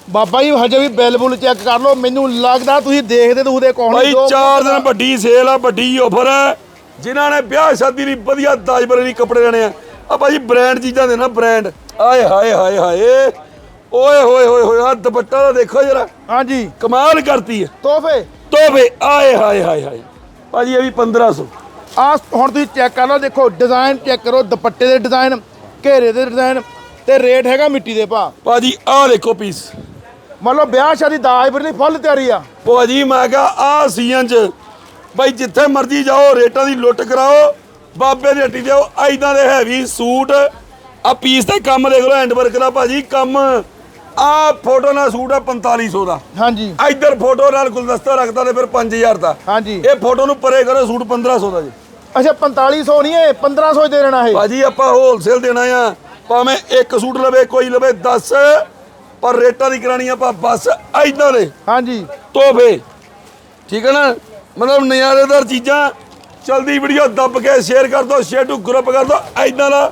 ਬਾਬਾ ਜੀ ਹਜੇ ਵੀ ਬਿੱਲ ਬੁੱਲ ਚੈੱਕ ਕਰ ਲਓ ਮੈਨੂੰ ਲੱਗਦਾ ਤੁਸੀਂ ਦੇਖਦੇ ਦੁਖਦੇ ਕੌਣ ਭਾਈ ਚਾਰ ਦਿਨ ਵੱਡੀ ਸੇਲ ਆ ਵੱਡੀ ਆਫਰ ਹੈ ਜਿਨ੍ਹਾਂ ਨੇ ਵਿਆਹ ਸ਼ਾਦੀ ਲਈ ਵਧੀਆ ਦਾਜਬਰੇ ਲਈ ਕੱਪੜੇ ਲੈਣੇ ਆ। ਆ ਭਾਜੀ ਬ੍ਰਾਂਡ ਚੀਜ਼ਾਂ ਦੇ ਨਾ ਬ੍ਰਾਂਡ ਆਏ ਹਾਏ ਹਾਏ ਹਾਏ। ਓਏ ਹੋਏ ਹੋਏ ਹੋਏ ਆ ਦੁਪੱਟਾ ਦਾ ਦੇਖੋ ਜਰਾ। ਹਾਂਜੀ। ਕਮਾਲ ਕਰਤੀ ਹੈ ਤੋਹਫੇ? ਤੋਬੇ ਆਏ ਹਾਏ ਹਾਏ ਹਾਏ। ਭਾਜੀ ਇਹ ਵੀ 1500 ਆ ਹੁਣ ਤੁਸੀਂ ਚੈੱਕ ਕਰ ਲਓ ਦੇਖੋ ਡਿਜ਼ਾਈਨ ਚੈੱਕ ਕਰੋ ਦੁਪੱਟੇ ਦੇ ਡਿਜ਼ਾਈਨ ਘੇਰੇ ਦੇ ਡਿਜ਼ਾਈਨ ਤੇ ਰੇਟ ਹੈਗਾ ਮਿੱਟੀ ਦੇ ਭਾ ਭਾਜੀ ਆਹ ਦੇਖੋ ਪੀਸ ਮੰਨ ਲਓ ਵਿਆਹ ਸ਼ਾਦੀ ਦਾਜ ਲਈ ਫੁੱਲ ਤਿਆਰੀ ਆ। ਭਾਜੀ ਮੈਂ ਕਿਹਾ ਆਹ ਸੀਜ਼ਨ 'ਚ ਭਾਈ ਜਿੱਥੇ ਮਰਜ਼ੀ ਜਾਓ ਰੇਟਾਂ ਦੀ ਲੁੱਟ ਕਰਾਓ ਬਾਬੇ ਦੀ ਹੱਟੀ ਦਿਓ ਐਦਾਂ ਦੇ ਹੈਵੀ ਸੂਟ ਆ ਪੀਸ ਤੇ ਕੰਮ ਦੇਖ ਲਓ ਹੈਂਡ ਵਰਕ ਦਾ ਭਾਜੀ ਕੰਮ ਆ ਫੋਟੋ ਨਾਲ ਸੂਟ ਆ 4500 ਦਾ। ਹਾਂਜੀ। ਇੱਧਰ ਫੋਟੋ ਨਾਲ ਗੁਲਦਸਤਾ ਰੱਖਦਾ ਤੇ ਫਿਰ 5000 ਦਾ। ਹਾਂਜੀ। ਇਹ ਫੋਟੋ ਨੂੰ ਪਰੇ ਕਰੋ ਸੂਟ 1500 ਦਾ ਜੀ। ਅੱਛਾ 4500 ਨਹੀਂ ਇਹ 1500 ਹੀ ਦੇ ਦੇਣਾ ਇਹ। ਭਾਜੀ ਆਪਾਂ ਹੋਲਸੇਲ ਦੇਣਾ ਆ ਭਾਵੇਂ ਇੱਕ ਸੂਟ ਲਵੇ ਕੋਈ ਲਵੇ 10 ਪਰ ਰੇਟਾਂ ਦੀ ਕਰਾਣੀ ਆਪਾਂ ਬਸ ਐਦਾਂ ਦੇ। ਹਾਂਜੀ। ਤੋਹਫੇ। ਠੀਕ ਹੈ ਨਾ? ਮਤਲਬ ਨਿਆਰੇਦਾਰ ਚੀਜ਼ਾਂ। ਚਲਦੀ ਵੀਡੀਓ ਦੱਬ ਕੇ ਸ਼ੇਅਰ ਕਰ ਦਿਓ ਸ਼ੇਅਰ ਟੂ ਗਰੁੱਪ ਕਰ ਦਿਓ ਐਦਾਂ ਦਾ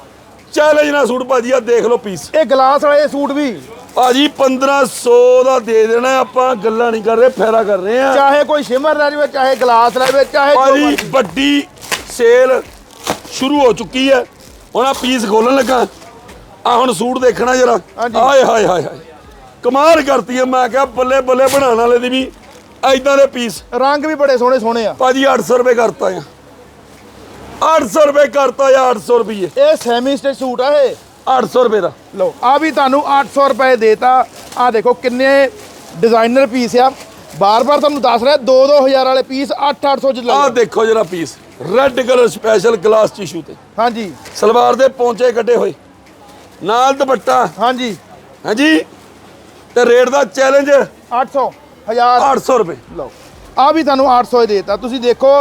ਚੈਲੰਜ ਨਾਲ ਸੂਟ ਭਾਜੀ ਆ ਦੇਖ ਲਓ ਪੀਸ ਇਹ ਗਲਾਸ ਵਾਲੇ ਸੂਟ ਵੀ। ਭਾਜੀ 1500 ਦਾ ਦੇ ਦੇਣਾ ਆਪਾਂ ਗੱਲਾਂ ਨਹੀਂ ਕਰ ਰਹੇ ਫੈਰਾ ਕਰ ਰਹੇ ਆ ਚਾਹੇ ਕੋਈ ਸ਼ਿਮਰ ਲੈ ਜਾਵੇ ਚਾਹੇ ਗਲਾਸ ਲੈ ਜਾਵੇ ਚਾਹੇ ਭਾਜੀ। ਵੱਡੀ ਸੇਲ ਸ਼ੁਰੂ ਹੋ ਚੁੱਕੀ ਹੈ। ਹੁਣ ਆ ਪੀਸ ਖੋਲਣ ਲੱਗਾ। ਆ ਹੁਣ ਸੂਟ ਦੇਖਣਾ ਜਰਾ। ਆਏ ਹਾਏ ਹਾਏ ਹਾਏ। ਕਮਾਲ ਕਰਤੀ ਹੈ ਮੈਂ ਕਿਹਾ ਬੱਲੇ ਬੱਲੇ ਬਣਾਉਣ ਵਾਲੇ ਦੀ ਵੀ ਐਦਾਂ ਦੇ ਪੀਸ ਰੰਗ ਵੀ ਬੜੇ ਸੋਹਣੇ ਸੋਹਣੇ ਆ। ਭਾਜੀ 800 ਰੁਪਏ ਕਰਤਾ ਆ। 800 ਰੁਪਏ ਕਰਤਾ ਆ 800 ਰੁਪਏ ਇਹ ਸੈਮੀ ਸਟਿਚ ਸੂਟ ਆ ਇਹ। 800 ਰੁਪਏ ਦਾ। ਲਓ ਆ ਵੀ ਤੁਹਾਨੂੰ 800 ਰੁਪਏ ਦੇਤਾ। ਆ ਦੇਖੋ ਕਿੰਨੇ ਡਿਜ਼ਾਈਨਰ ਪੀਸ ਆ। ਬਾਰ-ਬਾਰ ਤੁਹਾਨੂੰ ਦੱਸ ਰਿਹਾ 2-2000 ਵਾਲੇ ਪੀਸ 8-800 ਚ ਲੱਗ ਦੇਖੋ ਜਰਾ piece red colour special glass tissue ਤੇ। ਹਾਂਜੀ। ਸਲਵਾਰ ਦੇ ਪੌਂਚੇ ਕੱਢੇ ਹੋਏ। ਨਾਲ ਦੁਪੱਟਾ। ਹਾਂਜੀ। ਹਾਂਜੀ। ਤੇ ਰੇਟ ਦਾ ਚੈਲੰਜ 800 1000 800 ਰੁਪਏ। ਲਓ ਆ ਵੀ ਤੁਹਾਨੂੰ 800 ਹੀ ਦੇਤਾ। ਤੁਸੀਂ ਦੇਖੋ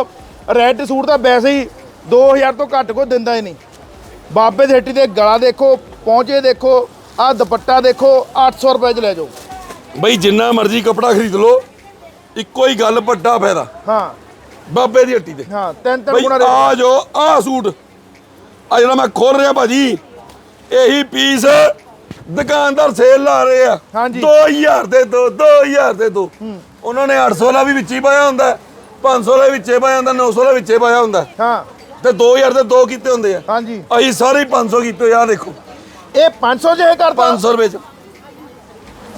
ਰੈੱਡ ਸੂਟ ਤਾਂ ਵੈਸੇ ਹੀ 2000 ਤੋਂ ਘੱਟ ਕੋਈ ਦਿੰਦਾ ਹੀ ਨਹੀਂ। ਬਾਬੇ ਦੀ ਹੱਟੀ ਤੇ ਗਲਾ ਦੇਖੋ ਪਹੁੰਚੇ ਦੇਖੋ ਆ ਦੁਪੱਟਾ ਦੇਖੋ 800 ਰੁਪਏ ਚ ਲੈ ਜਾਓ। ਬਈ ਜਿੰਨਾ ਮਰਜ਼ੀ ਕਪੜਾ ਖਰੀਦ ਲਓ ਇੱਕੋ ਹੀ ਗੱਲ ਵੱਡਾ ਫਾਇਦਾ। ਹਾਂ। ਬਾਬੇ ਦੀ ਹੱਟੀ ਤੇ। ਹਾਂ ਤਿੰਨ ਤਿੰਨ ਗੁਣਾ ਰੇਟ ਆ ਜੋ ਆ ਸੂਟ। ਆ ਜਿਹੜਾ ਮੈਂ ਖੋਲ ਰਿਹਾ ਭਾਜੀ ਇਹੀ ਪੀਸ ਦੁਕਾਨਦਾਰ ਸੇਲ ਲਾ ਰਹੇ ਆ। ਹਾਂਜੀ। 2000 ਦੇ ਦੋ 2000 ਦੇ ਦੋ। ਉਹਨਾਂ ਨੇ 800 ਵਾਲਾ ਵੀ ਵਿੱਚ ਹੀ ਪਾਇਆ ਹੁੰਦਾ ਹੈ, 500 ਵਾਲਾ ਵਿੱਚ ਪਾਇਆ ਹੁੰਦਾ 900 ਵਾਲਾ ਵਿੱਚ ਪਾਇਆ ਹੁੰਦਾ ਹੈ। ਤੇ 2000 ਦੇ ਦੋ ਕੀਤੇ ਹੁੰਦੇ ਆ। ਹਾਂਜੀ। ਅਸੀਂ ਸਾਰੇ ਹੀ 500 ਕੀਤੇ ਆ ਦੇਖੋ। ਇਹ 500 ਜੇ ਕਰਤਾ? 500 ਰੁਪਏ ਚ।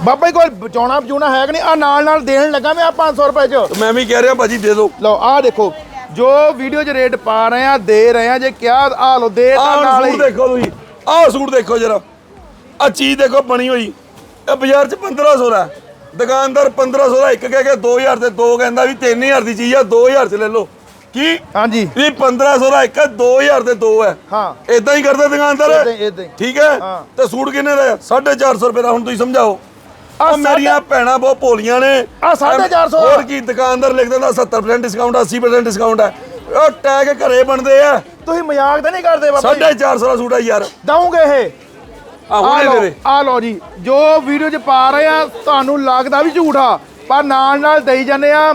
ਬਾਬਾ ਜੀ ਕੋਲ ਬਚਾਉਣਾ ਬਚੂਣਾ ਹੈ ਕਿ ਨਹੀਂ? ਆ ਨਾਲ ਨਾਲ ਦੇਣ ਲੱਗਾ ਮੈਂ ਆ 500 ਰੁਪਏ ਚ। ਮੈਂ ਵੀ ਕਹਿ ਰਿਹਾ ਭਾਜੀ ਦੇ ਦਿਓ ਲਓ ਆ ਦੇਖੋ ਜੋ ਵੀਡੀਓ 'ਚ ਰੇਟ ਪਾ ਰਹੇ ਆ ਦੇ ਰਹੇ ਆ ਜੇ ਕਿਹਾ ਆ ਲਓ ਦੇ ਤਾਂ ਨਾਲ ਸੂਟ ਹੀ। ਦੇਖੋ ਤੁਸੀਂ। ਆਹ ਸੂਟ ਦੇਖੋ ਜਰਾ। ਆ ਚੀਜ਼ ਦੇਖੋ ਬਣੀ ਹੋਈ। ਇਹ ਬਾਜ਼ਾਰ ਚ 1500 ਦਾ। ਦੁਕਾਨਦਾਰ 1500 ਦਾ ਇੱਕ ਕਹਿ ਕੇ 2000 ਤੇ ਦੋ ਕਹਿੰਦਾ ਵੀ 3000 ਦੀ ਚੀਜ਼ ਆ 2000 ਚ ਲੈ ਲਓ। ਕੀ? ਹਾਂਜੀ। ਵੀ 1500 ਦਾ ਇੱਕ ਹੈ 2000 ਦੇ ਦੋ ਹੈ। ਹਾਂ। ਇਦਾਂ ਹੀ ਕਰਦੇ ਦੁਕਾਨਦਾਰ? ਏਦਾਂ ਹੀ-। ਠੀਕ ਹੈ। ਤੇ ਸੂਟ ਕਿੰਨੇ ਦਾ ਹੈ? 450 ਰੁਪਏ ਦਾ ਹੁਣ ਤੁਸੀਂ ਸਮਝਾਓ। ਆ ਮੇਰੀਆਂ ਭੈਣਾਂ ਬਹੁਤ ਭੋਲੀਆਂ ਨੇ। ਆਹ 450 ਹੋਰ ਕੀ ਦੁਕਾਨਦਾਰ ਲਿਖ ਦਿੰਦਾ 70% ਡਿਸਕਾਊਂਟ 80% ਡਿਸਕਾਊਂਟ ਹੈ ਉਹ ਟੈਗ ਘਰੇ ਬਣਦੇ ਆ। ਤੁਸੀਂ ਮਜ਼ਾਕ ਤਾਂ ਨਹੀਂ ਕਰਦੇ ਬਾਬਾ ਜੀ? 450 ਦਾ ਸੂਟ ਆ ਯਾਰ। ਦਊਂਗੇ ਇਹ। ਆ ਆ ਹੁਣੇ ਦੇ ਲਓ ਦੇ ਆ ਲਓ ਜੀ। ਜੋ ਵੀਡੀਓ 'ਚ ਪਾ ਰਹੇ ਆ ਤੁਹਾਨੂੰ ਲੱਗਦਾ ਵੀ ਝੂਠ ਆ ਪਰ ਨਾਲ ਨਾਲ ਦੇਈ ਜਾਂਦੇ ਆ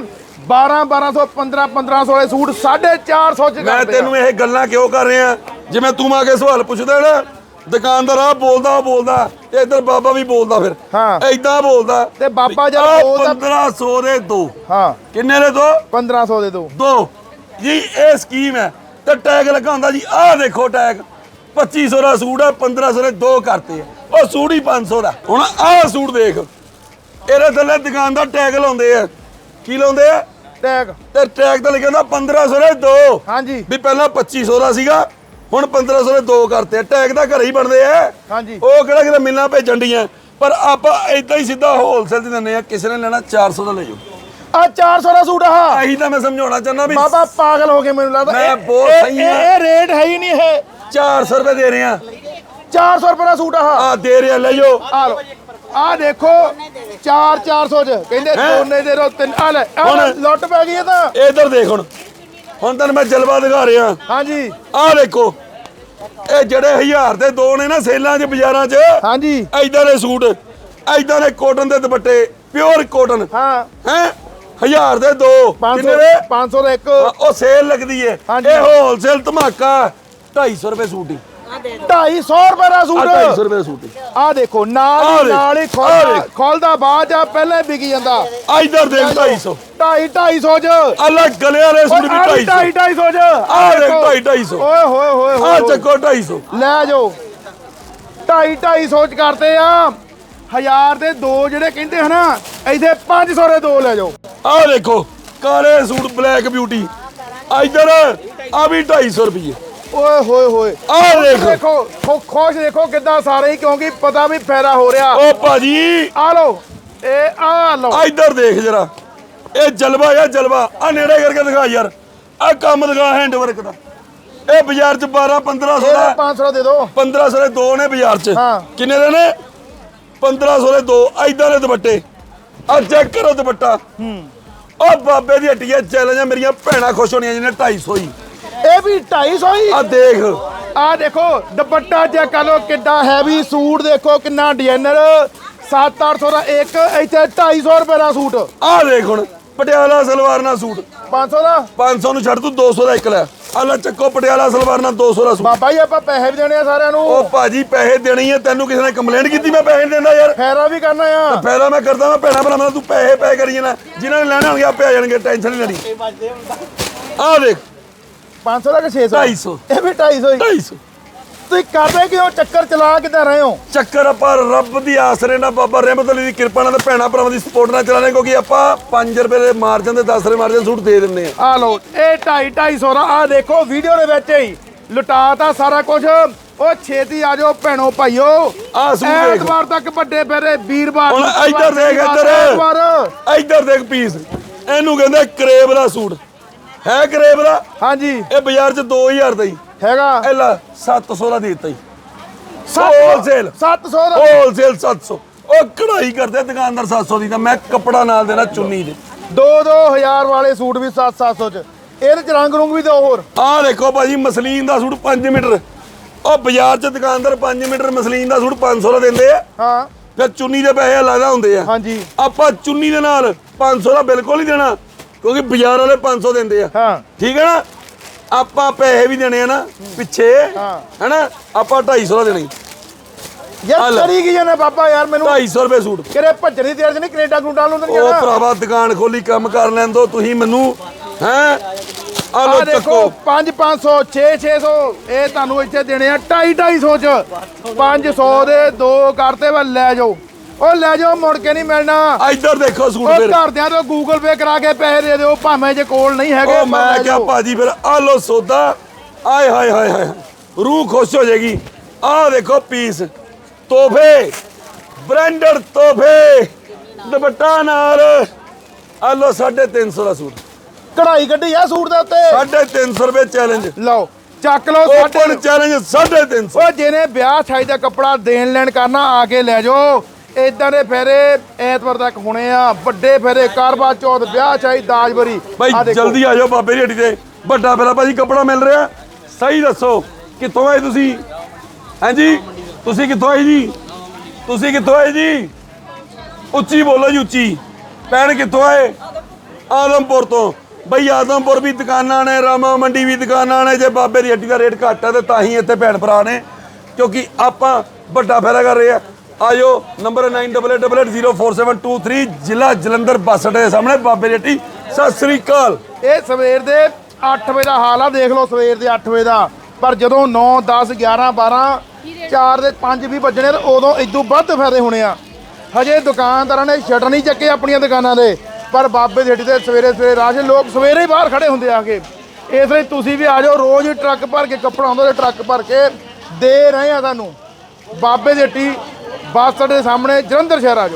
12 1200 15 1500 ਵਾਲੇ ਸੂਟ 450 ਚ ਮੈਂ ਕਰਦੇ ਆ। ਤੈਨੂੰ ਇਹ ਗੱਲਾਂ ਕਿਉਂ ਕਰ ਰਿਹਾ? ਜਿਵੇਂ ਤੂੰ ਆ ਕੇ ਸਵਾਲ ਪੁੱਛਦਾ ਨਾ ਦੁਕਾਨਦਾਰ ਆ ਬੋਲਦਾ ਉਹ ਬੋਲਦਾ ਤੇ ਇੱਧਰ ਬਾਬਾ ਵੀ ਬੋਲਦਾ ਫਿਰ। ਹਾਂ। ਐਦਾਂ ਬੋਲਦਾ। ਤੇ ਬਾਬਾ ਜਦ ਬੋਲਦਾ- 1500 ਦੇ ਦੋ। ਹਾਂ। ਕਿੰਨੇ ਦੇ ਦੋ? 1500 ਦੇ ਦੋ। ਦੋ। ਜੀ ਇਹ ਸਕੀਮ ਹੈ। ਤੇ ਟੈਗ ਲੱਗਾ ਹੁੰਦਾ ਜੀ ਆਹ ਦੇਖੋ ਟੈਗ। 2500 ਦਾ ਸੂਟ ਹੈ 1500 ਦੇ ਦੋ ਕਰਤੇ ਆ। ਉਹ ਸੂਟ ਹੀ 500 ਦਾ। ਹੁਣ ਆਹ ਸੂਟ ਦੇਖ। ਇਹਦੇ ਥੱਲੇ ਦੁਕਾਨਦਾਰ ਟੈਗ ਲਾਉਂਦੇ ਆ। ਕੀ ਲਾਉਂਦੇ ਆ? ਟੈਗ। ਤੇ ਟੈਗ ਤੇ ਲਿਖਿਆ ਹੁੰਦਾ 1500 ਦੇ ਦੋ। ਹਾਂਜੀ। ਵੀ ਪਹਿਲਾਂ 2500 ਦਾ ਸੀਗਾ ਹੁਣ 1500 ਦੇ ਦੋ ਕਰਤੇ ਆ। ਟੈਗ ਤਾਂ ਘਰੇ ਹੀ ਬਣਦੇ ਆ। ਹਾਂਜੀ। ਉਹ ਕਿਹੜਾ ਕਿਤੇ ਮਿਲਣਾ ਭੇਜਣ ਡੀਆਂ। ਪਰ ਆਪਾਂ ਇਦਾਂ ਹੀ ਸਿੱਧਾ ਹੋਲਸੇਲ ਤੇ ਦਿੰਦੇ ਆ। ਕਿਸੇ ਨੇ ਲੈਣਾ 400 ਦਾ ਲੈ ਜਾਓ। ਆ 400 ਦਾ ਸੂਟ ਆ। ਇਹੀ ਤਾਂ ਮੈਂ ਸਮਝਾਉਣਾ ਚਾਹੁੰਦਾ ਵੀ ਬਾਬਾ ਪਾਗਲ ਹੋ ਗਏ ਮੈਨੂੰ ਲੱਗਦਾ। ਮੈਂ ਬਹੁਤ ਸਹੀ ਹਾਂ। ਇਹ ਰੇਟ ਹੈ ਹੀ ਨਹੀਂ ਇਹ। 400 ਰੁਪਏ ਦੇ ਰਹੇ ਆ। 400 ਰੁਪਏ ਦਾ ਸੂਟ ਆ ਆ ਦੇ ਰਹੇ ਆ ਲੈ ਜਾਓ। ਆ ਲੋ ਆ ਦੇਖੋ 4 400 ਚ। ਕਹਿੰਦੇ? ਦੋਨੇ ਦੇ ਰੋ ਤਿੰਨ ਆ ਲੈ ਆਹ ਹੁਣ- ਲੁੱਟ ਪੈ ਗਈ ਇਹ ਤਾਂ। ਇਧਰ ਦੇਖ ਹੁਣ। ਹੁਣ ਤੈਨੂੰ ਮੈਂ ਜਲਵਾ ਦਿਖਾ ਰਿਹਾ। ਹਾਂਜੀ। ਆਹ ਦੇਖੋ। ਇਹ ਜਿਹੜੇ ਹਜ਼ਾਰ ਦੇ ਦੋ ਨੇ ਨਾ ਸੇਲਾਂ 'ਚ ਬਾਜ਼ਾਰਾਂ 'ਚ ਹਾਂਜੀ। ਐਦਾਂ ਦੇ ਸੂਟ ਐਦਾਂ ਦੇ ਕੋਟਨ ਦੇ ਦੁਪੱਟੇ ਪਿਓਰ ਕੋਟਨ ਹਾਂ। ਹੈ? ਹਜ਼ਾਰ ਦੇ ਦੋ। 500 ਕਿੰਨੇ ਦੇ? 500 ਦਾ ਇੱਕ। ਉਹ ਸੇਲ ਲੱਗਦੀ ਏ। ਹਾਂਜੀ। ਇਹ ਹੋਲਸੇਲ ਧਮਾਕਾ 250 ਰੁਪਏ ਸੂਟ ਹੀ 250 ਰੁਪਏ ਦਾ ਆ ਸੂਟ 250 ਰੁਪਏ ਸੂਟ ਹੀ ਆ ਦੇਖੋ ਨਾਲ ਆਹ ਹੀ ਦੇਖ, ਨਾਲ ਹੀ ਆਹ ਖੋਲਦਾ ਦੇਖ। ਖੋਲਦਾ ਬਾਅਦ ਆ ਪਹਿਲਾਂ ਹੀ ਵਿਕੀ ਜਾਂਦਾ। ਆ ਇਧਰ ਦੇਖ 250 2.5 250 ਚ। ਅੱਲਾ ਗਲੇ ਵਾਲੇ ਸੂਟ ਵੀ 250 2.5 250 ਚ। ਆਹ ਦੇਖ, ਢਾਈ- ਢਾਈ ਸੌ। ਓਏ ਹੋਏ ਹੋਏ ਆ ਹੋਏ ਚੱਕੋ 250 ਲੈ ਜਾਓ। 2.5 250 ਚ ਕਰਦੇ ਆ। ਹਜ਼ਾਰ ਦੇ ਦੋ ਜਿਹੜੇ ਕਹਿੰਦੇ ਹਨਾ ਇੱਥੇ 500 ਦੇ ਦੋ ਲੈ ਜਾਓ। ਆ ਦੇਖੋ ਕਾਲੇ ਸੂਟ ਬਲੈਕ ਬਿਊਟੀ ਇਧਰ ਆ ਵੀ 250 ਰੁਪਏ ਓਏ ਹੋਏ ਹੋਏ। ਆ ਦੇਖ। ਦੇਖੋ ਖੁ- ਖੁਸ਼ ਦੇਖੋ ਕਿੱਦਾਂ ਸਾਰੇ ਹੀ ਕਿਉਂਕਿ ਪਤਾ ਵੀ ਫਾਇਦਾ ਹੋ ਰਿਹਾ। ਓ ਭਾਜੀ। ਆ ਲਓ ਇਹ ਆ ਲਓ। ਇਧਰ ਦੇਖ ਜਰਾ। ਇਹ ਜਲਵਾ ਆ ਜਲਵਾ। ਆ ਨੇੜੇ ਕਰਕੇ ਦਿਖਾ ਯਾਰ। ਆ ਕੰਮ ਦਿਖਾ ਹੈਂਡ ਵਰਕ ਦਾ। ਇਹ ਬਾਜ਼ਾਰ ਚ 12 1500 ਇਹ ਦਾ 500 ਦਾ ਦੇ ਦਿਓ 1500 ਦੇ ਦੋ ਨੇ ਬਾਜ਼ਾਰ ਚ। ਹਾਂ। ਕਿੰਨੇ ਦੇ ਨੇ? 1500 ਦੇ ਦੋ ਐਦਾਂ ਦੇ ਦੁਪੱਟੇ। ਆ ਚੈੱਕ ਕਰੋ ਦੁਪੱਟਾ। ਹੂੰ। ਉਹ ਬਾਬੇ ਦੀ ਹੱਟੀਆਂ ਚੈਲੰਜ ਆ ਮੇਰੀਆਂ ਭੈਣਾਂ ਖੁਸ਼ ਹੋਣੀਆਂ ਜਿਹਨੇ 250 ਹੀ। ਇਹ ਵੀ 250 ਹੀ? ਆ ਦੇਖ। ਆ ਦੇਖੋ ਦੁਪੱਟਾ ਚੈੱਕ ਕਰ ਲਓ ਕਿੱਡਾ ਹੈਵੀ ਸੂਟ ਦੇਖੋ ਕਿੰਨਾ ਡਿਜ਼ਾਈਨਰ 7-800 ਦਾ ਇੱਕ ਇੱਥੇ 250 ਰੁਪਏ ਦਾ ਸੂਟ। ਆ ਦੇਖ ਹੁਣ। ਪਟਿਆਲਾ ਸਲਵਾਰ ਨਾਲ ਸੂਟ। 500 ਦਾ? 500 ਨੂੰ ਛੱਡ ਤੂੰ 200 ਦਾ ਇੱਕ ਲੈ। ਆ ਲੈ ਚੱਕੋ ਪਟਿਆਲਾ ਸਲਵਾਰ ਨਾਲ 200 ਦਾ ਸੂਟ। ਬਾਬਾ ਜੀ ਆਪਾਂ ਪੈਸੇ ਵੀ ਦੇਣੇ ਆ ਸਾਰਿਆਂ ਨੂੰ। ਉਹ ਭਾਜੀ ਪੈਸੇ ਦੇਣੇ ਹੀ ਆ ਤੈਨੂੰ ਕਿਸੇ ਨੇ ਕੰਪਲੇਂਟ ਕੀਤੀ ਮੈਂ ਪੈਸੇ ਦਿੰਦਾ ਯਾਰ। ਖੈਰਾ ਵੀ ਕਰਨਾ ਆ। ਫਾਇਦਾ ਮੈਂ ਕਰਦਾ ਮੈਂ ਭੈਣਾ ਭਰਾਵਾਂ ਤੂੰ ਪੈਸੇ ਪੈ ਕਰੀ ਜਾਣਾ। ਜਿਨ੍ਹਾਂ ਨੇ ਲੈਣੇ ਹੋਣਗੇ ਆਪੇ ਆ ਜਾਣਗੇ ਟੈਨਸ਼ਨ ਨਹੀਂ ਲੈਣੀ। ਆ ਦੇਖ। 500 ਦਾ ਕਿ 600 250 ਇਹ ਵੀ 250 ਹੀ। 250 ਤੁਸੀਂ ਕਰਦੇ ਕਿਉਂ ਚੱਕਰ ਚਲਾ ਕਿੱਦਾਂ ਰਹੇ ਹੋ? ਚੱਕਰ ਆਪਾਂ ਰੱਬ ਦੀ ਆਸਰੇ ਨਾਲ ਬਾਬਾ ਰਹਿਮਤ ਅਲੀ ਦੀ ਕਿਰਪਾ ਨਾਲ ਤੇ ਭੈਣਾ ਭਰਾਵਾਂ ਦੀ ਸਪੋਰਟ ਨਾਲ ਚਲਾਣੇ ਕਿਉਂਕਿ ਆਪਾਂ 5 ਰੁਪਏ ਦੇ ਮਾਰਜਨ ਤੇ 10 ਰੁਪਏ ਮਾਰਜਨ ਸੂਟ ਦੇ ਦਿੰਦੇ ਆ ਆ ਲਓ ਇਹ 2.5 250 ਦਾ ਆ ਦੇਖੋ ਵੀਡੀਓ ਦੇ ਵਿੱਚ ਹੀ ਲੁਟਾਤਾ ਸਾਰਾ ਕੁਝ ਉਹ ਛੇਤੀ ਆ ਜਾਓ ਭੈਣੋ ਭਾਈਓ। ਆਹ ਸੂਟ ਦੇਖ। ਐਤਵਾਰ ਤੱਕ ਵੱਡੇ ਫੇਰੇ ਵੀਰਵਾਰ ਹੁਣ ਇੱਧਰ ਦੇਖ, ਇੱਧਰ। ਐਤਵਾਰ। ਇੱਧਰ ਦੇਖ ਪੀਸ ਇਹਨੂੰ ਕਹਿੰਦੇ ਕਰੇਬ ਦਾ ਸੂਟ। ਹੈ ਕਰੇਬ ਦਾ ਹਾਂਜੀ। ਇਹ ਬਾਜ਼ਾਰ 'ਚ 2000 ਦਾ ਹੀ। ਹੈਗਾ? ਇਹ ਲੈ 700 ਦਾ ਦੇ ਦਿੱਤਾ ਹੀ Wholesale। 700 ਦਾ? ਹੋਲਸੇਲ 700 ਉਹ ਕਢਾਈ ਕਰਦੇ ਦੁਕਾਨਦਾਰ 700 ਦੀ ਤਾਂ ਮੈਂ ਕੱਪੜਾ ਨਾਲ ਦੇਣਾ ਚੁੰਨੀ ਦੇ। 2-2000 ਵਾਲੇ ਸੂਟ ਵੀ 7-700 ਚ। ਇਹਦੇ ਚ ਰੰਗ ਰੁੰਗ ਵੀ ਦਿਓ ਹੋਰ। ਆਹ ਦੇਖੋ ਭਾਜੀ ਮਸਲੀਨ ਦਾ ਸੂਟ 5 ਮੀਟਰ। ਉਹ ਬਾਜ਼ਾਰ 'ਚ ਦੁਕਾਨਦਾਰ 5 ਮੀਟਰ ਮਸਲੀਨ ਦਾ ਸੂਟ 500 ਦਾ ਦਿੰਦੇ ਆ। ਹਾਂ। ਫਿਰ ਚੁੰਨੀ ਦੇ ਪੈਸੇ ਅਲੱਗ ਹੁੰਦੇ ਆ। ਹਾਂਜੀ। ਆਪਾਂ ਚੁੰਨੀ ਦੇ ਨਾਲ 500 ਦਾ ਬਿਲਕੁਲ ਨਹੀਂ ਦੇਣਾ ਕਿਉਂਕਿ ਬਾਜ਼ਾਰ ਵਾਲੇ 500 ਦਿੰਦੇ ਆ। ਹਾਂ। ਠੀਕ ਹੈ ਨਾ? ਆਪਾਂ ਪੈਸੇ ਵੀ ਦੇਣੇ ਆ ਨਾ ਪਿੱਛੇ। ਹੈਨਾ? ਆਪਾਂ 250 ਦਾ ਦੇਣੇ ਯਾਰ। ਕਰੀ ਕੀ ਜਾਣਾ ਬਾਬਾ ਯਾਰ ਮੈਨੂੰ 250 ਰੁਪਏ ਸੂਟ। ਕਿਰੇ ਭੱਜਣ ਦੀ ਤਿਆਰ ਨਹੀਂ ਕੈਨੇਡਾ ਕਨੂਡਾ ਨੂੰ ਤਾਂ ਨਹੀਂ ਉਹ ਜਾਣਾ। ਭਰਾਵਾ ਦੁਕਾਨ ਖੋਲੀ ਕੰਮ ਕਰ ਲੈਣ ਦੋ ਤੁਸੀਂ ਮੈਨੂੰ ਹੈ? ਆ ਲੋ ਚੱਕੋ। 5 500 6 600 ਇਹ ਤੁਹਾਨੂੰ ਇੱਥੇ ਦੇਣੇ ਆ 2.5 250 ਚ। 500 ਦੇ ਦੋ ਕਰਤੇ ਵਾ ਲੈ ਜਾਓ। ਉਹ ਲੈ ਜਾਓ ਮੁੜ ਕੇ ਨਹੀਂ ਮਿਲਣਾ। ਇੱਧਰ ਦੇਖੋ ਸੂਟ ਉਹ ਫਿਰ ਘਰਦਿਆਂ ਤੋਂ ਗੂਗਲ ਪੇ ਕਰਾ ਕੇ ਪੈਸੇ ਦੇ ਦਿਓ ਭਾਵੇਂ ਜੇ ਕੋਲ ਨਹੀਂ ਹੈਗੇ ਉਹ ਮੈਂ ਕਿਹਾ। ਭਾਜੀ ਫਿਰ ਆ ਲੋ ਸੌਦਾ। ਆਏ ਹਾਏ ਹਾਏ ਹਾਏ ਰੂਹ ਖੁਸ਼ ਹੋ ਜਾਏਗੀ। ਆ ਦੇਖੋ ਪੀਸ ਤੋਹਫੇ ਬ੍ਰਾਂਡਡ ਤੋਹਫੇ ਦੁਪੱਟਾ ਨਾਲ। ਆ ਲੋ 350 ਦਾ ਸੂਟ। ਕਢਾਈ ਕੱਢੀ ਆ ਸੂਟ ਦੇ ਉੱਤੇ? 350 ਰੁਪਏ ਚੈਲੰਜ ਲਓ ਚੱਕ ਲਓ ਓਪਨ ਸਾਡੇ ਚੈਲੰਜ 350 ਉਹ ਜਿਹਨੇ ਵਿਆਹ ਛਾਈ ਦਾ ਕੱਪੜਾ ਦੇਣ ਲੈਣ ਕਰਨਾ ਆ ਕੇ ਲੈ ਜਾਓ। ਇਦਾਂ ਦੇ ਫੇਰੇ ਐਤਵਾਰ ਤੱਕ ਹੋਣੇ ਆ। ਵੱਡੇ ਫੇਰੇ ਕਾਰਵਾ ਚੌਥ ਵਿਆਹ ਛਾਈ ਦਾਜਬਰੀ ਭਾਈ। ਜਲਦੀ ਆ ਜਾਓ ਬਾਬੇ ਦੀ ਹੱਟੀ ਤੇ। ਵੱਡਾ ਫੇਰਾ ਭਾਜੀ ਕੱਪੜਾ ਮਿਲ ਰਿਹਾ। ਸਹੀ ਦੱਸੋ ਕਿੱਥੋਂ ਆਏ ਤੁਸੀਂ? ਹਾਂਜੀ ਤੁਸੀਂ ਕਿੱਥੋਂ ਆਏ ਜੀ? ਤੁਸੀਂ ਕਿੱਥੋਂ ਆਏ ਜੀ? ਉੱਚੀ ਬੋਲੋ ਜੀ ਉੱਚੀ। ਭੈਣ ਕਿੱਥੋਂ ਆਏ? ਆਦਮਪੁਰ ਤੋਂ। ਬਈ ਆਦਮਪੁਰ ਵੀ ਦੁਕਾਨਾਂ ਨੇ ਰਾਮਾ ਮੰਡੀ ਵੀ ਦੁਕਾਨਾਂ ਨੇ। ਜੇ ਬਾਬੇ ਦੀ ਹੱਟੀ ਦਾ ਰੇਟ ਘੱਟ ਹੈ ਤੇ ਤਾਂ ਹੀ ਇੱਥੇ ਭੈਣ ਭਰਾ ਨੇ। ਕਿਉਂਕਿ ਆਪਾਂ ਵੱਡਾ ਫੇਰਾ ਕਰ ਰਹੇ ਆ। ਆਜੋ ਨੰਬਰ 9888047223 ਜ਼ਿਲ੍ਹਾ ਜਲੰਧਰ ਬੱਸ ਅੱਡੇ ਦੇ ਸਾਹਮਣੇ, ਬਾਬੇ ਦੀ ਹੱਟੀ ਸਤਿ ਸ੍ਰੀ ਅਕਾਲ। ਇਹ ਸਵੇਰ ਦੇ 8 ਵਜੇ ਦਾ ਹਾਲ ਆ, ਦੇਖ ਲਓ ਸਵੇਰ ਦੇ 8 ਵਜੇ ਦਾ। ਪਰ ਜਦੋਂ 9 10 11 12 4 ਦੇ 5 ਵੀ ਵੱਜਣੇ, ਤੇ ਉਦੋਂ ਇਦੋਂ ਵੱਧ ਫਾਇਦੇ ਹੋਣੇ ਆ। ਹਜੇ ਦੁਕਾਨਦਾਰਾਂ ਨੇ ਸ਼ਟਰ ਨਹੀਂ ਚੱਕੇ ਆਪਣੀਆਂ ਦੁਕਾਨਾਂ ਦੇ, ਪਰ ਬਾਬੇ ਦੀ ਦੇ ਸਵੇਰੇ ਸਵੇਰੇ ਰਾਸ਼ ਲੋਕ ਸਵੇਰੇ ਹੀ ਬਾਹਰ ਖੜੇ ਹੁੰਦੇ ਆ ਕੇ। ਇਸ ਲਈ ਤੁਸੀਂ ਵੀ ਆ ਜਾਓ, ਰੋਜ਼ ਟਰੱਕ ਭਰ ਕੇ ਕੱਪੜਾ ਆਉਂਦਾ ਤੇ ਟਰੱਕ ਭਰ ਕੇ ਦੇ ਰਹੇ ਆ ਤੁਹਾਨੂੰ। ਬਾਬੇ ਦੀ ਬੱਸ ਅੱਡੇ ਸਾਹਮਣੇ ਜਲੰਧਰ ਸ਼ਹਿਰ ਆ ਜਾਓ।